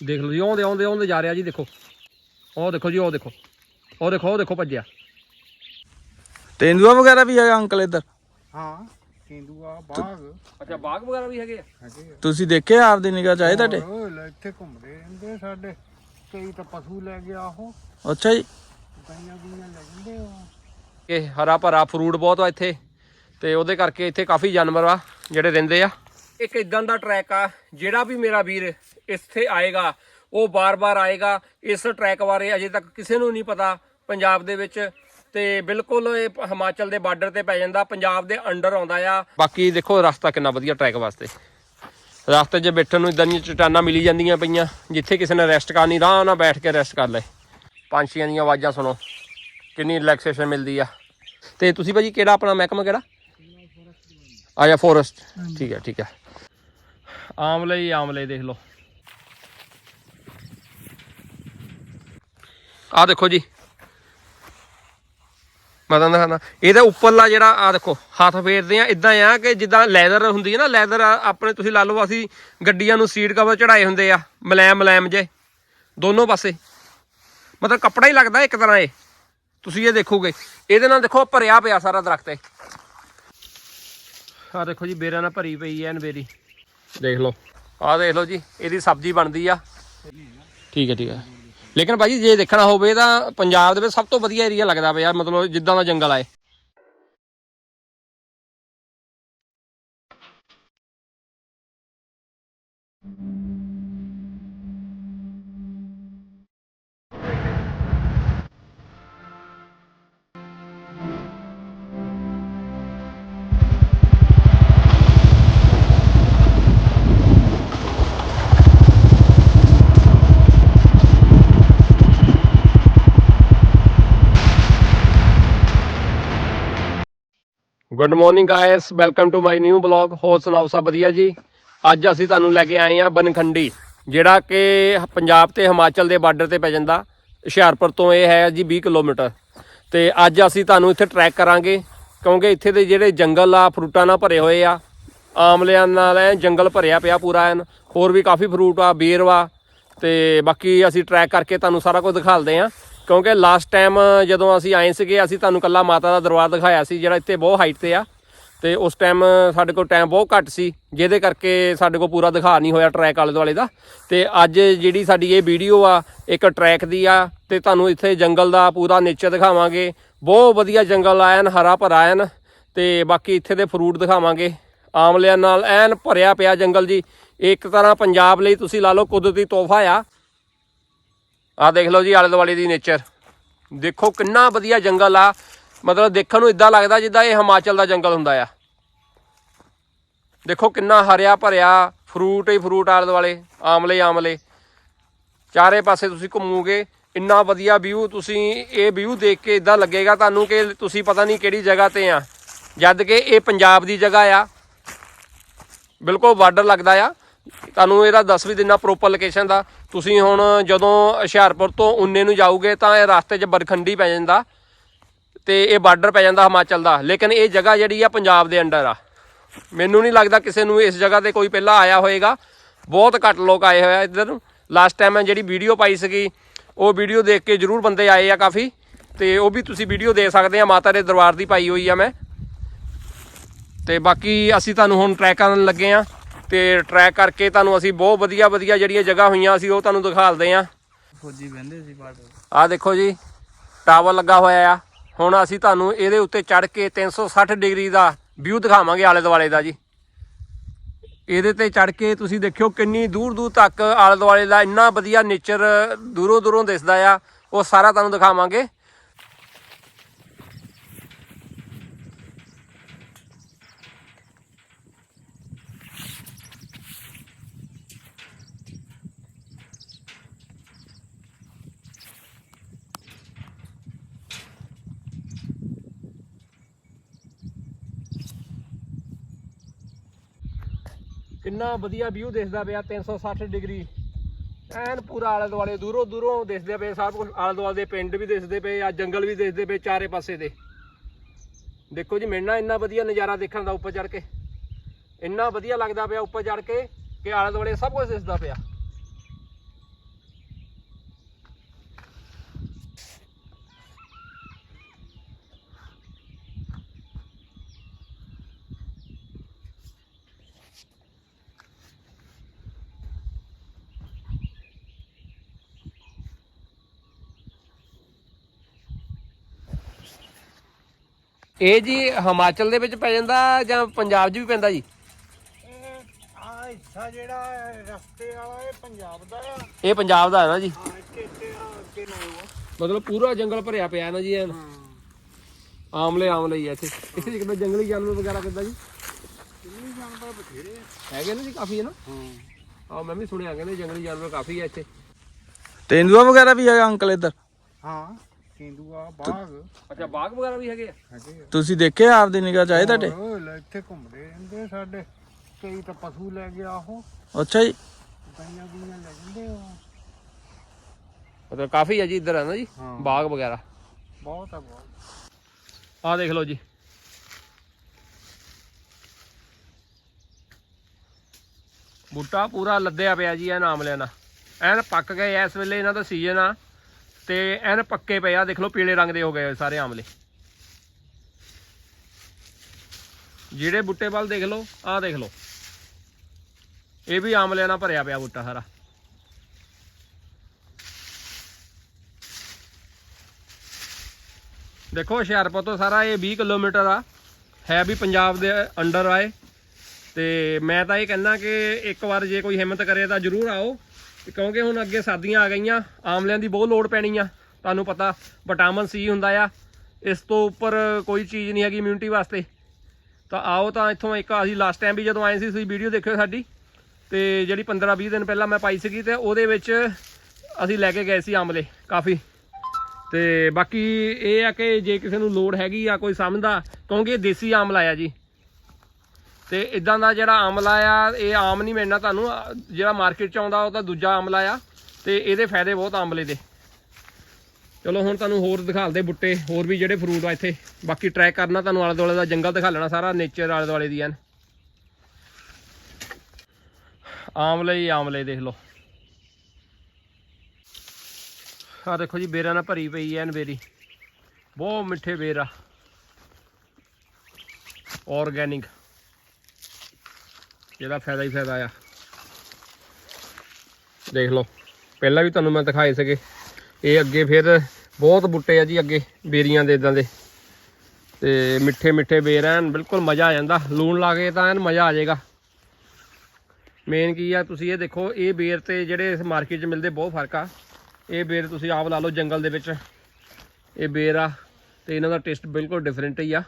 ਦੇਖ ਲਓ ਜੀ ਆਉਂਦੇ ਆਉਂਦੇ ਆਉਂਦੇ ਜਾ ਰਿਹਾ ਜੀ ਦੇਖੋ। ਉਹ ਦੇਖੋ ਜੀ ਉਹ ਦੇਖੋ। ਉਹ ਦੇਖੋ ਉਹ ਦੇਖੋ ਭੱਜਿਆ। ਤੇਂਦੂਆ ਵਗੈਰਾ ਵੀ ਹੈਗਾ ਅੰਕਲ ਇੱਧਰ? ਹਾਂ ਕੇਂਦੂਆ ਬਾਗ। ਅੱਛਾ ਬਾਗ ਵਗੈਰਾ ਵੀ ਹੈਗੇ ਆ? ਹੈਗੇ ਆ। ਤੁਸੀਂ ਦੇਖੇ ਆਪਦੀ ਨਿਗਾਹ ਚ ਆਏ ਤੁਹਾਡੇ ਹੋਰ ਲੈ ਇੱਥੇ ਘੁੰਮਦੇ ਰਹਿੰਦੇ ਸਾਡੇ। ਕਈ ਤਾਂ ਪਸ਼ੂ ਲੈ ਗਿਆ ਉਹ। ਅੱਛਾ ਜੀ। ਗਾਈਆਂ ਗੁਈਆਂ ਲੈ ਜਾਂਦੇ ਉਹ। ਇਹ ਹਰਾ ਭਰਾ ਫਰੂਟ ਬਹੁਤ ਆ ਇੱਥੇ। ਤੇ ਉਹਦੇ ਕਰਕੇ ਇੱਥੇ ਕਾਫੀ ਜਾਨਵਰ ਆ ਜਿਹੜੇ ਰਹਿੰਦੇ ਆ। ਇੱਕ ਇਦਾਂ ਦਾ ਟਰੈਕ ਆ, ਜਿਹੜਾ ਵੀ ਮੇਰਾ ਵੀਰ ਇੱਥੇ ਆਏਗਾ, ਉਹ ਬਾਰ-ਬਾਰ ਆਏਗਾ। ਇਸ ਟਰੈਕ ਬਾਰੇ ਅਜੇ ਤੱਕ ਕਿਸੇ ਨੂੰ ਨਹੀਂ ਪਤਾ ਪੰਜਾਬ ਦੇ ਵਿੱਚ। ਤੇ ਬਿਲਕੁਲ ਇਹ ਹਿਮਾਚਲ ਦੇ ਬਾਰਡਰ ਤੇ ਪੈ ਜਾਂਦਾ, ਪੰਜਾਬ ਦੇ ਅੰਡਰ ਆਉਂਦਾ ਆ। ਬਾਕੀ ਦੇਖੋ, ਰਸਤਾ ਕਿੰਨਾ ਵਧੀਆ ਟਰੈਕ ਵਾਸਤੇ। ਰਸਤੇ 'ਚ ਬੈਠਣ ਨੂੰ ਇਦਾਂ ਦੀਆਂ ਚਟਾਨਾਂ ਮਿਲੀ ਜਾਂਦੀਆਂ ਪਈਆਂ, ਜਿੱਥੇ ਕਿਸੇ ਨੇ ਰੈਸਟ ਕਰਨੀ, ਆਰਾਮ ਨਾਲ ਬੈਠ ਕੇ ਰੈਸਟ ਕਰ ਲੈ ਪੰਛੀਆਂ ਦੀਆਂ ਆਵਾਜ਼ਾਂ ਸੁਣੋ, ਕਿੰਨੀ ਰਿਲੈਕਸੇਸ਼ਨ ਮਿਲਦੀ ਆ। ਤੇ ਤੁਸੀਂ ਭਾਜੀ, ਕਿਹੜਾ ਆਪਣਾ ਮਹਿਕਮਾ ਕਿਹੜਾ? ਆਇਆ ਫੋਰੈਸਟ ਠੀਕ ਹੈ ਠੀਕ ਹੈ। ਆਮਲੇ ਹੀ ਆਮਲੇ ਦੇਖ ਲਓ। ਆ ਦੇਖੋ ਜੀ। ਮੈਂ ਤੁਹਾਨੂੰ ਦਿਖਾਉਂਦਾ। ਇਹਦਾ ਉੱਪਰਲਾ ਜਿਹੜਾ ਆ ਦੇਖੋ ਹੱਥ ਫੇਰਦੇ ਆ। ਇਦਾਂ ਆ ਕਿ ਜਿੱਦਾਂ ਲੈਦਰ ਹੁੰਦੀ ਹੈ ਨਾ ਲੈਦਰ ਆਪਣੇ ਤੁਸੀਂ ਲਾ ਲਓ ਅਸੀਂ ਗੱਡੀਆਂ ਨੂੰ ਸੀਟ ਕਵਰ ਚੜਾਏ ਹੁੰਦੇ ਆ ਮਲੈਮ ਮਲੈਮ ਜੇ। ਦੋਨੋਂ ਪਾਸੇ। ਮਤਲਬ ਕੱਪੜਾ ਹੀ ਲੱਗਦਾ ਇੱਕ ਤਰ੍ਹਾਂ ਇਹ। ਤੁਸੀਂ ਇਹ ਦੇਖੋਗੇ। ਇਹਦੇ ਨਾਲ ਦੇਖੋ ਭਰਿਆ ਪਿਆ ਸਾਰਾ ਦਰਖਤ ਇਹ। ਆ ਦੇਖੋ ਜੀ, ਬੇਰਾਂ ਨਾਲ ਭਰੀ ਪਈ ਐ ਬੇਰੀ ਦੇਖ ਲਓ। ਆਹ ਦੇਖ ਲਓ ਜੀ, ਇਹਦੀ ਸਬਜ਼ੀ ਬਣਦੀ ਆ। ਠੀਕ ਹੈ ਠੀਕ ਹੈ। ਲੇਕਿਨ ਭਾਜੀ ਜੇ ਦੇਖਣਾ ਹੋਵੇ ਤਾਂ ਪੰਜਾਬ ਦੇ ਵਿੱਚ ਸਭ ਤੋਂ ਵਧੀਆ ਏਰੀਆ ਲੱਗਦਾ ਪਿਆ, ਮਤਲਬ ਜਿੱਦਾਂ ਦਾ ਜੰਗਲ ਆਏ good morning guys welcome to my new blog ਹੋਰ ਸੁਣਾਓ ਸਭ ਵਧੀਆ ਜੀ? ਅੱਜ ਅਸੀਂ ਤੁਹਾਨੂੰ ਲੈ ਕੇ ਆਏ ਹਾਂ ਬਨਖੰਡੀ, ਜਿਹੜਾ ਕਿ ਪੰਜਾਬ ਤੇ ਹਿਮਾਚਲ ਦੇ ਬਾਰਡਰ ਤੇ ਪੈ ਜਾਂਦਾ। ਹੁਸ਼ਿਆਰਪੁਰ ਤੋਂ ਇਹ ਹੈ ਜੀ 20 ਕਿਲੋਮੀਟਰ। ਤੇ ਅੱਜ ਅਸੀਂ ਤੁਹਾਨੂੰ ਇੱਥੇ ਟਰੈਕ ਕਰਾਂਗੇ, ਕਿਉਂਕਿ ਇੱਥੇ ਦੇ ਜਿਹੜੇ ਜੰਗਲ ਆ ਫਰੂਟਾਂ ਨਾਲ ਭਰੇ ਹੋਏ ਆ। ਆਮਲਿਆਂ ਨਾਲ ਐ ਜੰਗਲ ਭਰਿਆ ਪਿਆ ਪੂਰਾ ਐਨ। ਹੋਰ ਵੀ ਕਾਫੀ ਫਰੂਟ ਆ ਬੇਰ ਵਾ। ਤੇ ਬਾਕੀ ਅਸੀਂ ਟਰੈਕ ਕਰਕੇ ਤੁਹਾਨੂੰ ਸਾਰਾ ਕੁਝ ਦਿਖਾਲਦੇ ਆ ਕਿਉਂਕਿ ਲਾਸਟ ਟਾਈਮ ਜਦੋਂ ਅਸੀਂ ਆਏ ਸੀਗੇ, ਅਸੀਂ ਤੁਹਾਨੂੰ ਕੱਲਾ ਮਾਤਾ ਦਾ ਦਰਬਾਰ ਦਿਖਾਇਆ ਸੀ, ਜਿਹੜਾ ਇੱਥੇ ਬਹੁਤ ਹਾਈਟ ਤੇ ਆ। ਤੇ ਉਸ ਟਾਈਮ ਸਾਡੇ ਕੋਲ ਟਾਈਮ ਬਹੁਤ ਘੱਟ ਸੀ, ਜਿਹਦੇ ਕਰਕੇ ਸਾਡੇ ਕੋਲ ਪੂਰਾ ਦਿਖਾ ਨਹੀਂ ਹੋਇਆ ਟਰੈਕ ਆਲੇ ਦੁਆਲੇ ਦਾ। ਤੇ ਅੱਜ ਜਿਹੜੀ ਸਾਡੀ ਇਹ ਵੀਡੀਓ ਆ, ਇੱਕ ਟਰੈਕ ਦੀ ਆ, ਤੇ ਤੁਹਾਨੂੰ ਇੱਥੇ ਜੰਗਲ ਦਾ ਪੂਰਾ ਨੇਚਰ ਦਿਖਾਵਾਂਗੇ। ਬਹੁਤ ਵਧੀਆ ਜੰਗਲ ਆ ਹਰਾ ਭਰਾ ਐਨ ਤੇ ਬਾਕੀ ਇੱਥੇ ਦੇ ਫਰੂਟ ਦਿਖਾਵਾਂਗੇ। ਆਮਲਿਆਂ ਨਾਲ ਐਨ ਭਰਿਆ ਪਿਆ ਜੰਗਲ ਜੀ। ਇੱਕ ਤਰ੍ਹਾਂ ਪੰਜਾਬ ਲਈ ਤੁਸੀਂ ਲਾ ਲਓ ਕੁਦਰਤੀ ਤੋਹਫਾ ਆ। ਆਹ ਦੇਖ ਲਓ ਜੀ ਆਲੇ ਦੁਆਲੇ ਦੀ ਨੇਚਰ ਦੇਖੋ ਕਿੰਨਾ ਵਧੀਆ ਜੰਗਲ ਆ। ਮਤਲਬ ਦੇਖਣ ਨੂੰ ਇਦਾਂ ਲੱਗਦਾ ਜਿੱਦਾਂ ਇਹ ਹਿਮਾਚਲ ਦਾ ਜੰਗਲ ਹੁੰਦਾ ਆ। ਦੇਖੋ ਕਿੰਨਾ ਹਰਿਆ ਭਰਿਆ ਫਰੂਟ ਹੀ ਫਰੂਟ ਆਲੇ ਦੁਆਲੇ, ਆਮਲੇ ਆਮਲੇ। ਚਾਰੇ ਪਾਸੇ ਤੁਸੀਂ ਘੁੰਮੋਗੇ, ਇੰਨਾ ਵਧੀਆ ਵਿਊ ਤੁਸੀਂ ਇਹ ਵਿਊ ਦੇਖ ਕੇ ਇਦਾਂ ਲੱਗੇਗਾ ਤੁਹਾਨੂੰ ਕਿ ਤੁਸੀਂ ਪਤਾ ਨਹੀਂ ਕਿਹੜੀ ਜਗ੍ਹਾ ਤੇ ਆ। ਜਦ ਕਿ ਇਹ ਪੰਜਾਬ ਦੀ ਜਗ੍ਹਾ ਆ। ਬਿਲਕੁਲ ਬਾਰਡਰ ਲੱਗਦਾ ਆ। ਤੁਹਾਨੂੰ ਇਹਦਾ ਦੱਸ ਵੀ ਦਿਨਾ ਪ੍ਰੋਪਰ ਲੋਕੇਸ਼ਨ ਦਾ। ਤੁਸੀਂ ਹੁਣ ਜਦੋਂ ਹੁਸ਼ਿਆਰਪੁਰ ਤੋਂ ਉਨੇ ਨੂੰ ਜਾਓਗੇ ਤਾਂ ਇਹ ਰਸਤੇ 'ਚ ਬਰਖੰਡੀ ਪੈ ਜਾਂਦਾ ਤੇ ਇਹ ਬਾਰਡਰ ਪੈ ਜਾਂਦਾ ਹਿਮਾਚਲ ਦਾ। ਲੇਕਿਨ ਇਹ ਜਗ੍ਹਾ ਜਿਹੜੀ ਆ ਪੰਜਾਬ ਦੇ ਅੰਡਰ ਆ। ਮੈਨੂੰ ਨਹੀਂ ਲੱਗਦਾ ਕਿਸੇ ਨੂੰ ਇਸ ਜਗ੍ਹਾ ਤੇ ਕੋਈ ਪਹਿਲਾਂ ਆਇਆ ਹੋਏਗਾ। ਬਹੁਤ ਘੱਟ ਲੋਕ ਆਏ ਹੋਏ ਆ ਇੱਧਰ ਨੂੰ। ਲਾਸਟ ਟਾਈਮ ਮੈਂ ਜਿਹੜੀ ਵੀਡੀਓ ਪਾਈ ਸੀਗੀ, ਉਹ ਵੀਡੀਓ ਦੇਖ ਕੇ ਜਰੂਰ ਬੰਦੇ ਆਏ ਆ ਕਾਫੀ। ਤੇ ਉਹ ਵੀ ਤੁਸੀਂ ਵੀਡੀਓ ਦੇ ਸਕਦੇ ਆ, ਮਾਤਾ ਦੇ ਦਰਬਾਰ ਦੀ ਪਾਈ ਹੋਈ ਆ ਮੈਂ। ਤੇ ਬਾਕੀ ਅਸੀਂ ਤੁਹਾਨੂੰ ਹੁਣ ਟਰੈਕ ਕਰਨ ਲੱਗੇ ਆ। ਤੇ ਟਰੈਕ ਕਰਕੇ ਤੁਹਾਨੂੰ ਅਸੀਂ ਬਹੁਤ ਵਧੀਆ ਵਧੀਆ ਜਿਹੜੀਆਂ ਜਗ੍ਹਾ ਹੋਈਆਂ ਅਸੀਂ ਉਹ ਤੁਹਾਨੂੰ ਦਿਖਾਲਦੇ ਆ ਫੌਜੀ ਬਹਿੰਦੇ ਸੀ ਬਾਰਡਰ ਆਹ ਦੇਖੋ ਜੀ ਟਾਵਰ ਲੱਗਾ ਹੋਇਆ ਆ। ਹੁਣ ਅਸੀਂ ਤੁਹਾਨੂੰ ਇਹਦੇ ਉੱਤੇ ਚੜ ਕੇ 360 ਡਿਗਰੀ ਦਾ ਵਿਊ ਦਿਖਾਵਾਂਗੇ ਆਲੇ ਦੁਆਲੇ ਦਾ ਜੀ। ਇਹਦੇ ਤੇ ਚੜ ਕੇ ਤੁਸੀਂ ਦੇਖਿਓ ਕਿੰਨੀ ਦੂਰ ਦੂਰ ਤੱਕ ਆਲੇ ਦੁਆਲੇ ਦਾ ਇੰਨਾ ਵਧੀਆ ਨੇਚਰ ਦੂਰੋਂ ਦੂਰੋਂ ਦਿਸਦਾ ਆ। ਉਹ ਸਾਰਾ ਤੁਹਾਨੂੰ ਦਿਖਾਵਾਂਗੇ। ਇੰਨਾ ਵਧੀਆ ਵਿਊ ਦਿਸਦਾ ਪਿਆ 360 ਡਿਗਰੀ। ਐਨ ਪੂਰਾ ਆਲੇ ਦੁਆਲੇ, ਦੂਰੋਂ ਦੂਰੋਂ ਦਿਸਦੇ ਪਏ, ਸਭ ਕੁਝ ਆਲੇ ਦੁਆਲੇ ਦੇ ਪਿੰਡ ਵੀ ਦਿਸਦੇ ਪਏ, ਆ ਜੰਗਲ ਵੀ ਦਿਸਦੇ ਪਏ ਚਾਰੇ ਪਾਸੇ ਦੇ। ਦੇਖੋ ਜੀ ਮੈਨੂੰ ਇੰਨਾ ਵਧੀਆ ਨਜ਼ਾਰਾ ਦੇਖਣ ਦਾ ਉੱਪਰ ਚੜ ਕੇ। ਇੰਨਾ ਵਧੀਆ ਲੱਗਦਾ ਪਿਆ ਉੱਪਰ ਚੜ ਕੇ ਕਿ ਆਲੇ ਦੁਆਲੇ ਸਭ ਕੁਝ ਦਿਸਦਾ ਪਿਆ। ਇਹ ਜੀ ਹਿਮਾਚਲ ਦੇ ਵਿੱਚ ਪੈ ਜਾਂਦਾ ਜਾਂ ਪੰਜਾਬ 'ਚ ਵੀ ਪੈਂਦਾ ਜੀ? ਇਹ ਆ ਹਿੱਸਾ ਜਿਹੜਾ ਹੈ ਰਸਤੇ ਵਾਲਾ ਇਹ ਪੰਜਾਬ ਦਾ ਆ। ਇਹ ਪੰਜਾਬ ਦਾ ਹੈ ਨਾ ਜੀ। ਹਾਂ ਇੱਥੇ ਇੱਥੇ ਆ ਅੱਗੇ ਨਾ ਉਹ ਮਤਲਬ ਪੂਰਾ ਜੰਗਲ ਭਰਿਆ ਪਿਆ ਨਾ ਜੀ ਐਨ। ਆਮਲੇ ਆਮਲੇ ਹੀ ਆ ਇੱਥੇ। ਇੱਥੇ ਕਿੱਦਾਂ ਜੰਗਲੀ ਜਾਨਵਰ ਵਗੈਰਾ ਕਿੱਦਾਂ ਜੀ? ਕਿੰਨੀ ਜਾਨਵਰ ਬਥੇਰੇ ਆ। ਹੈਗੇ ਨਾ ਜੀ ਕਾਫੀ ਹੈ ਨਾ? ਹਾਂ। ਆ ਮੈਂ ਵੀ ਸੁਣਿਆ ਕਹਿੰਦੇ ਜੰਗਲੀ ਜਾਨਵਰ ਕਾਫੀ ਆ ਇੱਥੇ। ਤੇਂਦੂਆ ਵਗੈਰਾ ਵੀ ਹੈਗਾ ਅੰਕਲ ਇੱਧਰ? ਹਾਂ। ਕੇਂਦੂਆ ਬਾਗ। ਅੱਛਾ ਬਾਗ ਵਗੈਰਾ ਵੀ ਹੈਗੇ ਆ? ਹੈਗੇ ਆ। ਤੁਸੀਂ ਦੇਖੇ ਆਪਦੀ ਨਿਗਾਹ ਚ ਆਏ ਤੁਹਾਡੇ? ਹੋਰ ਇੱਥੇ ਘੁੰਮਦੇ ਰਹਿੰਦੇ ਸਾਡੇ। ਕਈ ਤਾਂ ਪਸ਼ੂ ਲੈ ਗਿਆ ਉਹ। ਅੱਛਾ ਜੀ। ਗਾਈਆਂ ਗੁਈਆਂ ਲੈ ਜਾਂਦੇ ਉਹ। ਮਤਲਬ ਕਾਫੀ ਜੀ ਇੱਧਰ ਹੈ ਨਾ ਜੀ ਹਾਂ। ਬਾਗ ਵਗੈਰਾ। ਬਹੁਤ ਆ ਬਹੁਤ। ਆਹ ਦੇਖ ਲਓ ਜੀ। ਬੂਟਾ ਪੂਰਾ ਲੱਦਿਆ ਪਿਆ ਜੀ ਇਹ ਆਮਲਿਆਂ ਨਾਲ। ਐਨ ਪੱਕ ਗਏ ਇਸ ਵੇਲੇ ਇਹਨਾਂ ਦਾ ਸੀਜ਼ਨ ਆ। ਤੇ ਐਨ ਪੱਕੇ ਪਏ ਆ, ਦੇਖ ਲਓ ਪੀਲੇ ਰੰਗ ਦੇ ਹੋ ਗਏ ਸਾਰੇ ਆਮਲੇ। ਜਿਹੜੇ ਬੂਟੇ ਵੱਲ ਦੇਖ ਲਓ ਆਹ ਦੇਖ ਲਓ। ਇਹ ਵੀ ਆਮਲਿਆਂ ਨਾਲ ਭਰਿਆ ਪਿਆ ਬੂਟਾ ਸਾਰਾ। ਦੇਖੋ ਹੁਸ਼ਿਆਰਪੁਰ ਤੋਂ ਸਾਰਾ ਇਹ 20 ਕਿਲੋਮੀਟਰ ਆ। ਹੈ ਵੀ ਪੰਜਾਬ ਦੇ ਅੰਡਰ ਆਏ। ਤੇ ਮੈਂ ਤਾਂ ਇਹ ਕਹਿੰਦਾ ਕਿ ਇੱਕ ਵਾਰ ਜੇ ਕੋਈ ਹਿੰਮਤ ਕਰੇ ਤਾਂ ਜ਼ਰੂਰ ਆਓ। ਕਿਉਂਕਿ ਹੁਣ ਅੱਗੇ ਸਰਦੀਆਂ ਆ ਗਈਆਂ, ਆਮਲਿਆਂ ਦੀ ਬਹੁਤ ਲੋੜ ਪੈਣੀ ਆ, ਤੁਹਾਨੂੰ ਪਤਾ ਵਿਟਾਮਿਨ ਸੀ ਹੁੰਦਾ ਆ। ਇਸ ਤੋਂ ਉੱਪਰ ਕੋਈ ਚੀਜ਼ ਨਹੀਂ ਹੈਗੀ ਇਮਿਊਨਿਟੀ ਵਾਸਤੇ। ਤਾਂ ਆਓ ਤਾਂ ਇੱਥੋਂ ਇੱਕ ਅਸੀਂ ਲਾਸਟ ਟਾਈਮ ਵੀ ਜਦੋਂ ਆਏ ਸੀ, ਤੁਸੀਂ ਵੀਡੀਓ ਦੇਖਿਓ ਸਾਡੀ। ਤੇ ਜਿਹੜੀ 15 20 ਦਿਨ ਪਹਿਲਾਂ ਮੈਂ ਪਾਈ ਸੀਗੀ ਤੇ ਉਹਦੇ ਵਿੱਚ ਅਸੀਂ ਲੈ ਕੇ ਗਏ ਸੀ ਆਮਲੇ, ਕਾਫੀ। ਤੇ ਬਾਕੀ ਇਹ ਆ ਕਿ ਜੇ ਕਿਸੇ ਨੂੰ ਲੋੜ ਹੈਗੀ ਆ, ਕੋਈ ਸਮਝਦਾ, ਕਿਉਂਕਿ ਇਹ ਦੇਸੀ ਆਮਲਾ ਆ ਜੀ। ਤੇ ਇਦਾਂ ਦਾ ਜਿਹੜਾ ਆਮਲਾ ਆ, ਇਹ ਆਮ ਨਹੀਂ ਮਿਲਣਾ ਤੁਹਾਨੂੰ। ਜਿਹੜਾ ਮਾਰਕੀਟ ਚ ਆਉਂਦਾ ਉਹ ਤਾਂ ਦੂਜਾ ਆਮਲਾ ਆ, ਤੇ ਇਹਦੇ ਫਾਇਦੇ ਬਹੁਤ ਆਮਲੇ ਦੇ। ਚਲੋ ਹੁਣ ਤੁਹਾਨੂੰ ਹੋਰ ਦਿਖਾਲਦੇ ਬੁੱਟੇ, ਹੋਰ ਵੀ ਜਿਹੜੇ ਫਰੂਟ ਆ ਇੱਥੇ। ਬਾਕੀ ਟਰੈਕ ਕਰਨਾ ਤੁਹਾਨੂੰ ਆਲੇ ਦੁਆਲੇ ਦਾ ਜੰਗਲ ਦਿਖਾ ਲੈਣਾ ਸਾਰਾ ਨੇਚਰ ਆਲੇ ਦੁਆਲੇ ਦੀ ਐਨ ਆਮਲੇ ਹੀ ਆਮਲੇ ਦੇਖ ਲਓ। ਆ ਦੇਖੋ ਜੀ, ਬੇਰਾਂ ਨਾਲ ਭਰੀ ਪਈ ਐਨ ਬੇਰੀ। ਬਹੁਤ ਮਿੱਠੇ ਬੇਰ ਆ। ਆਰਗੈਨਿਕ ਇਹਦਾ ਫਾਇਦਾ ਹੀ ਫਾਇਦਾ ਆ। ਦੇਖ ਲਓ, ਪਹਿਲਾਂ ਵੀ ਤੁਹਾਨੂੰ ਮੈਂ ਦਿਖਾਏ ਸੀਗੇ। ਇਹ ਅੱਗੇ ਫਿਰ ਬਹੁਤ ਬੁੱਟੇ ਆ ਜੀ ਅੱਗੇ, ਬੇਰੀਆਂ ਦੇ ਇਦਾਂ ਦੇ। ਤੇ ਮਿੱਠੇ ਮਿੱਠੇ ਬੇਰ ਐਨ, ਬਿਲਕੁਲ ਮਜ਼ਾ ਆ ਜਾਂਦਾ। ਲੂਣ ਲਾ ਕੇ ਤਾਂ ਐਨ ਮਜ਼ਾ ਆ ਜਾਏਗਾ। ਮੇਨ ਕੀ ਆ, ਤੁਸੀਂ ਇਹ ਦੇਖੋ, ਇਹ ਬੇਰ ਤੇ ਜਿਹੜੇ ਮਾਰਕੀਟ 'ਚ ਮਿਲਦੇ ਬਹੁਤ ਫ਼ਰਕ ਆ। ਇਹ ਬੇਰ ਤੁਸੀਂ ਆਪ ਲਾ ਲਓ ਜੰਗਲ ਦੇ ਵਿੱਚ। ਇਹ ਬੇਰ ਆ, ਤੇ ਇਹਨਾਂ ਦਾ ਟੇਸਟ ਬਿਲਕੁਲ ਡਿਫਰੈਂਟ ਹੀ ਆ।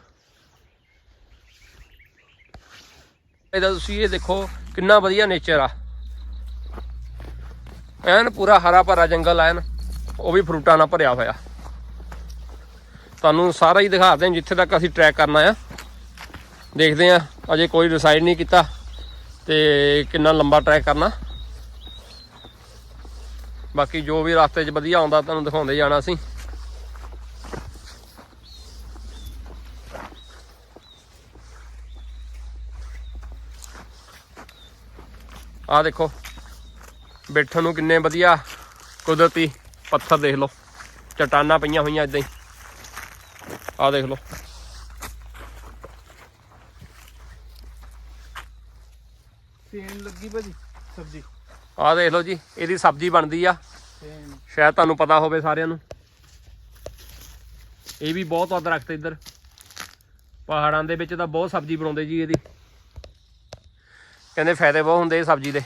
ਇਹਦਾ ਤੁਸੀਂ ਇਹ ਦੇਖੋ ਕਿੰਨਾ ਵਧੀਆ ਨੇਚਰ ਆ। ਐਨ ਪੂਰਾ ਹਰਾ ਭਰਾ ਜੰਗਲ ਐਨ, ਉਹ ਵੀ ਫਰੂਟਾਂ ਨਾਲ ਭਰਿਆ ਹੋਇਆ। ਤੁਹਾਨੂੰ ਸਾਰਾ ਹੀ ਦਿਖਾਦੇ ਹਾਂ ਜਿੱਥੇ ਤੱਕ ਅਸੀਂ ਟਰੈਕ ਕਰਨਾ ਆ। ਦੇਖਦੇ ਆ, ਅਜੇ ਕੋਈ ਡਿਸਾਈਡ ਨਹੀਂ ਕੀਤਾ ਤੇ ਕਿੰਨਾ ਲੰਬਾ ਟਰੈਕ ਕਰਨਾ। ਬਾਕੀ ਜੋ ਵੀ ਰਸਤੇ 'ਚ ਵਧੀਆ ਆਉਂਦਾ, ਤੁਹਾਨੂੰ ਦਿਖਾਉਂਦੇ ਜਾਣਾ ਅਸੀਂ। ਆਹ ਦੇਖੋ। ਬੈਠਣ ਨੂੰ ਕਿੰਨੇ ਵਧੀਆ ਕੁਦਰਤੀ ਪੱਥਰ ਦੇਖ ਲਓ। ਚਟਾਨਾਂ ਪਈਆਂ ਹੋਈਆਂ ਇਦਾਂ ਹੀ। ਆਹ ਦੇਖ ਲਓ। ਸੇਨ ਲੱਗੀ ਭਾਜੀ ਸਬਜ਼ੀ। ਆਹ ਦੇਖ ਲਓ ਜੀ ਇਹਦੀ ਸਬਜ਼ੀ ਬਣਦੀ ਆ। ਸ਼ਾਇਦ ਤੁਹਾਨੂੰ ਪਤਾ ਹੋਵੇ ਸਾਰਿਆਂ ਨੂੰ। ਇਹ ਵੀ ਬਹੁਤ ਆ ਦਰਖਤ ਇੱਧਰ। ਪਹਾੜਾਂ ਦੇ ਵਿੱਚ ਤਾਂ ਬਹੁਤ ਸਬਜ਼ੀ ਬਣਾਉਂਦੇ ਜੀ ਇਹਦੀ। ਕਹਿੰਦੇ ਫਾਇਦੇ ਬਹੁਤ ਹੁੰਦੇ ਇਹ ਸਬਜ਼ੀ ਦੇ।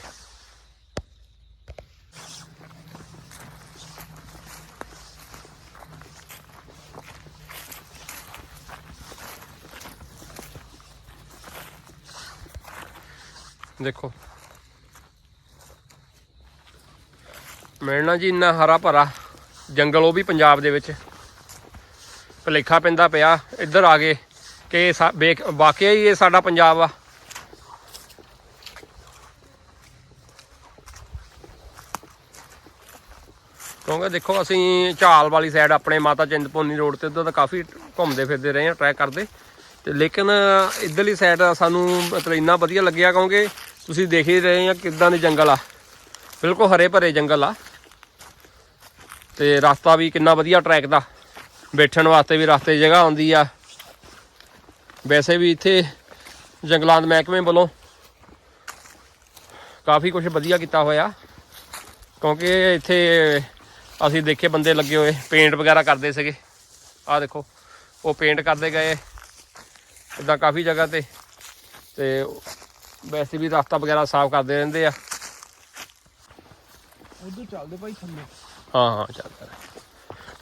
ਦੇਖੋ। ਮਿਲਣਾ ਜੀ ਇੰਨਾ ਹਰਾ ਭਰਾ, ਜੰਗਲ ਉਹ ਵੀ ਪੰਜਾਬ ਦੇ ਵਿੱਚ। ਭੁਲੇਖਾ ਪੈਂਦਾ ਪਿਆ, ਇੱਧਰ ਆ ਗਏ, ਕਿ ਸਾ- ਵਾਕਿਆ ਹੀ ਇਹ ਸਾਡਾ ਪੰਜਾਬ ਆ। ਕਿਉਂਕਿ ਦੇਖੋ ਅਸੀਂ ਝਾਲ ਵਾਲੀ ਸਾਈਡ ਆਪਣੇ ਮਾਤਾ ਚਿੰਤਪੁਰਨੀ ਰੋਡ ਤੇ ਉਧਰ ਤਾਂ ਕਾਫੀ ਘੁੰਮਦੇ ਫਿਰਦੇ ਰਹੇ ਹਾਂ ਟਰੈਕ ਕਰਦੇ। ਤੇ ਲੇਕਿਨ ਇੱਧਰਲੀ ਸਾਈਡ ਸਾਨੂੰ ਮਤਲਬ ਇੰਨਾ ਵਧੀਆ ਲੱਗਿਆ ਕਿਉਂਕਿ ਤੁਸੀਂ ਦੇਖ ਹੀ ਰਹੇ ਆ ਕਿੱਦਾਂ ਦੇ ਜੰਗਲ ਆ। ਬਿਲਕੁਲ ਹਰੇ ਭਰੇ ਜੰਗਲ ਆ। ਤੇ ਰਸਤਾ ਵੀ ਕਿੰਨਾ ਵਧੀਆ ਟਰੈਕ ਦਾ। ਬੈਠਣ ਵਾਸਤੇ ਵੀ ਰਸਤੇ ਜਗ੍ਹਾ ਆਉਂਦੀ ਆ। ਵੈਸੇ ਵੀ ਇੱਥੇ ਜੰਗਲਾਤ ਮਹਿਕਮੇ ਵੱਲੋਂ ਕਾਫੀ ਕੁਝ ਵਧੀਆ ਕੀਤਾ ਹੋਇਆ। ਕਿਉਂਕਿ ਇੱਥੇ ਅਸੀਂ ਦੇਖੇ ਬੰਦੇ ਲੱਗੇ ਹੋਏ ਪੇਂਟ ਵਗੈਰਾ ਕਰਦੇ ਸੀਗੇ। ਆਹ ਦੇਖੋ ਉਹ ਪੇਂਟ ਕਰਦੇ ਗਏ। ਇਦਾਂ ਕਾਫੀ ਜਗ੍ਹਾ ਤੇ। ਤੇ ਵੈਸੇ ਵੀ ਰਸਤਾ ਵਗੈਰਾ ਸਾਫ਼ ਕਰਦੇ ਰਹਿੰਦੇ ਆ। ਉਧਰ ਚੱਲਦੇ ਭਾਈ ਥੱਲੇ। ਹਾਂ ਹਾਂ ਚੱਲਦਾ।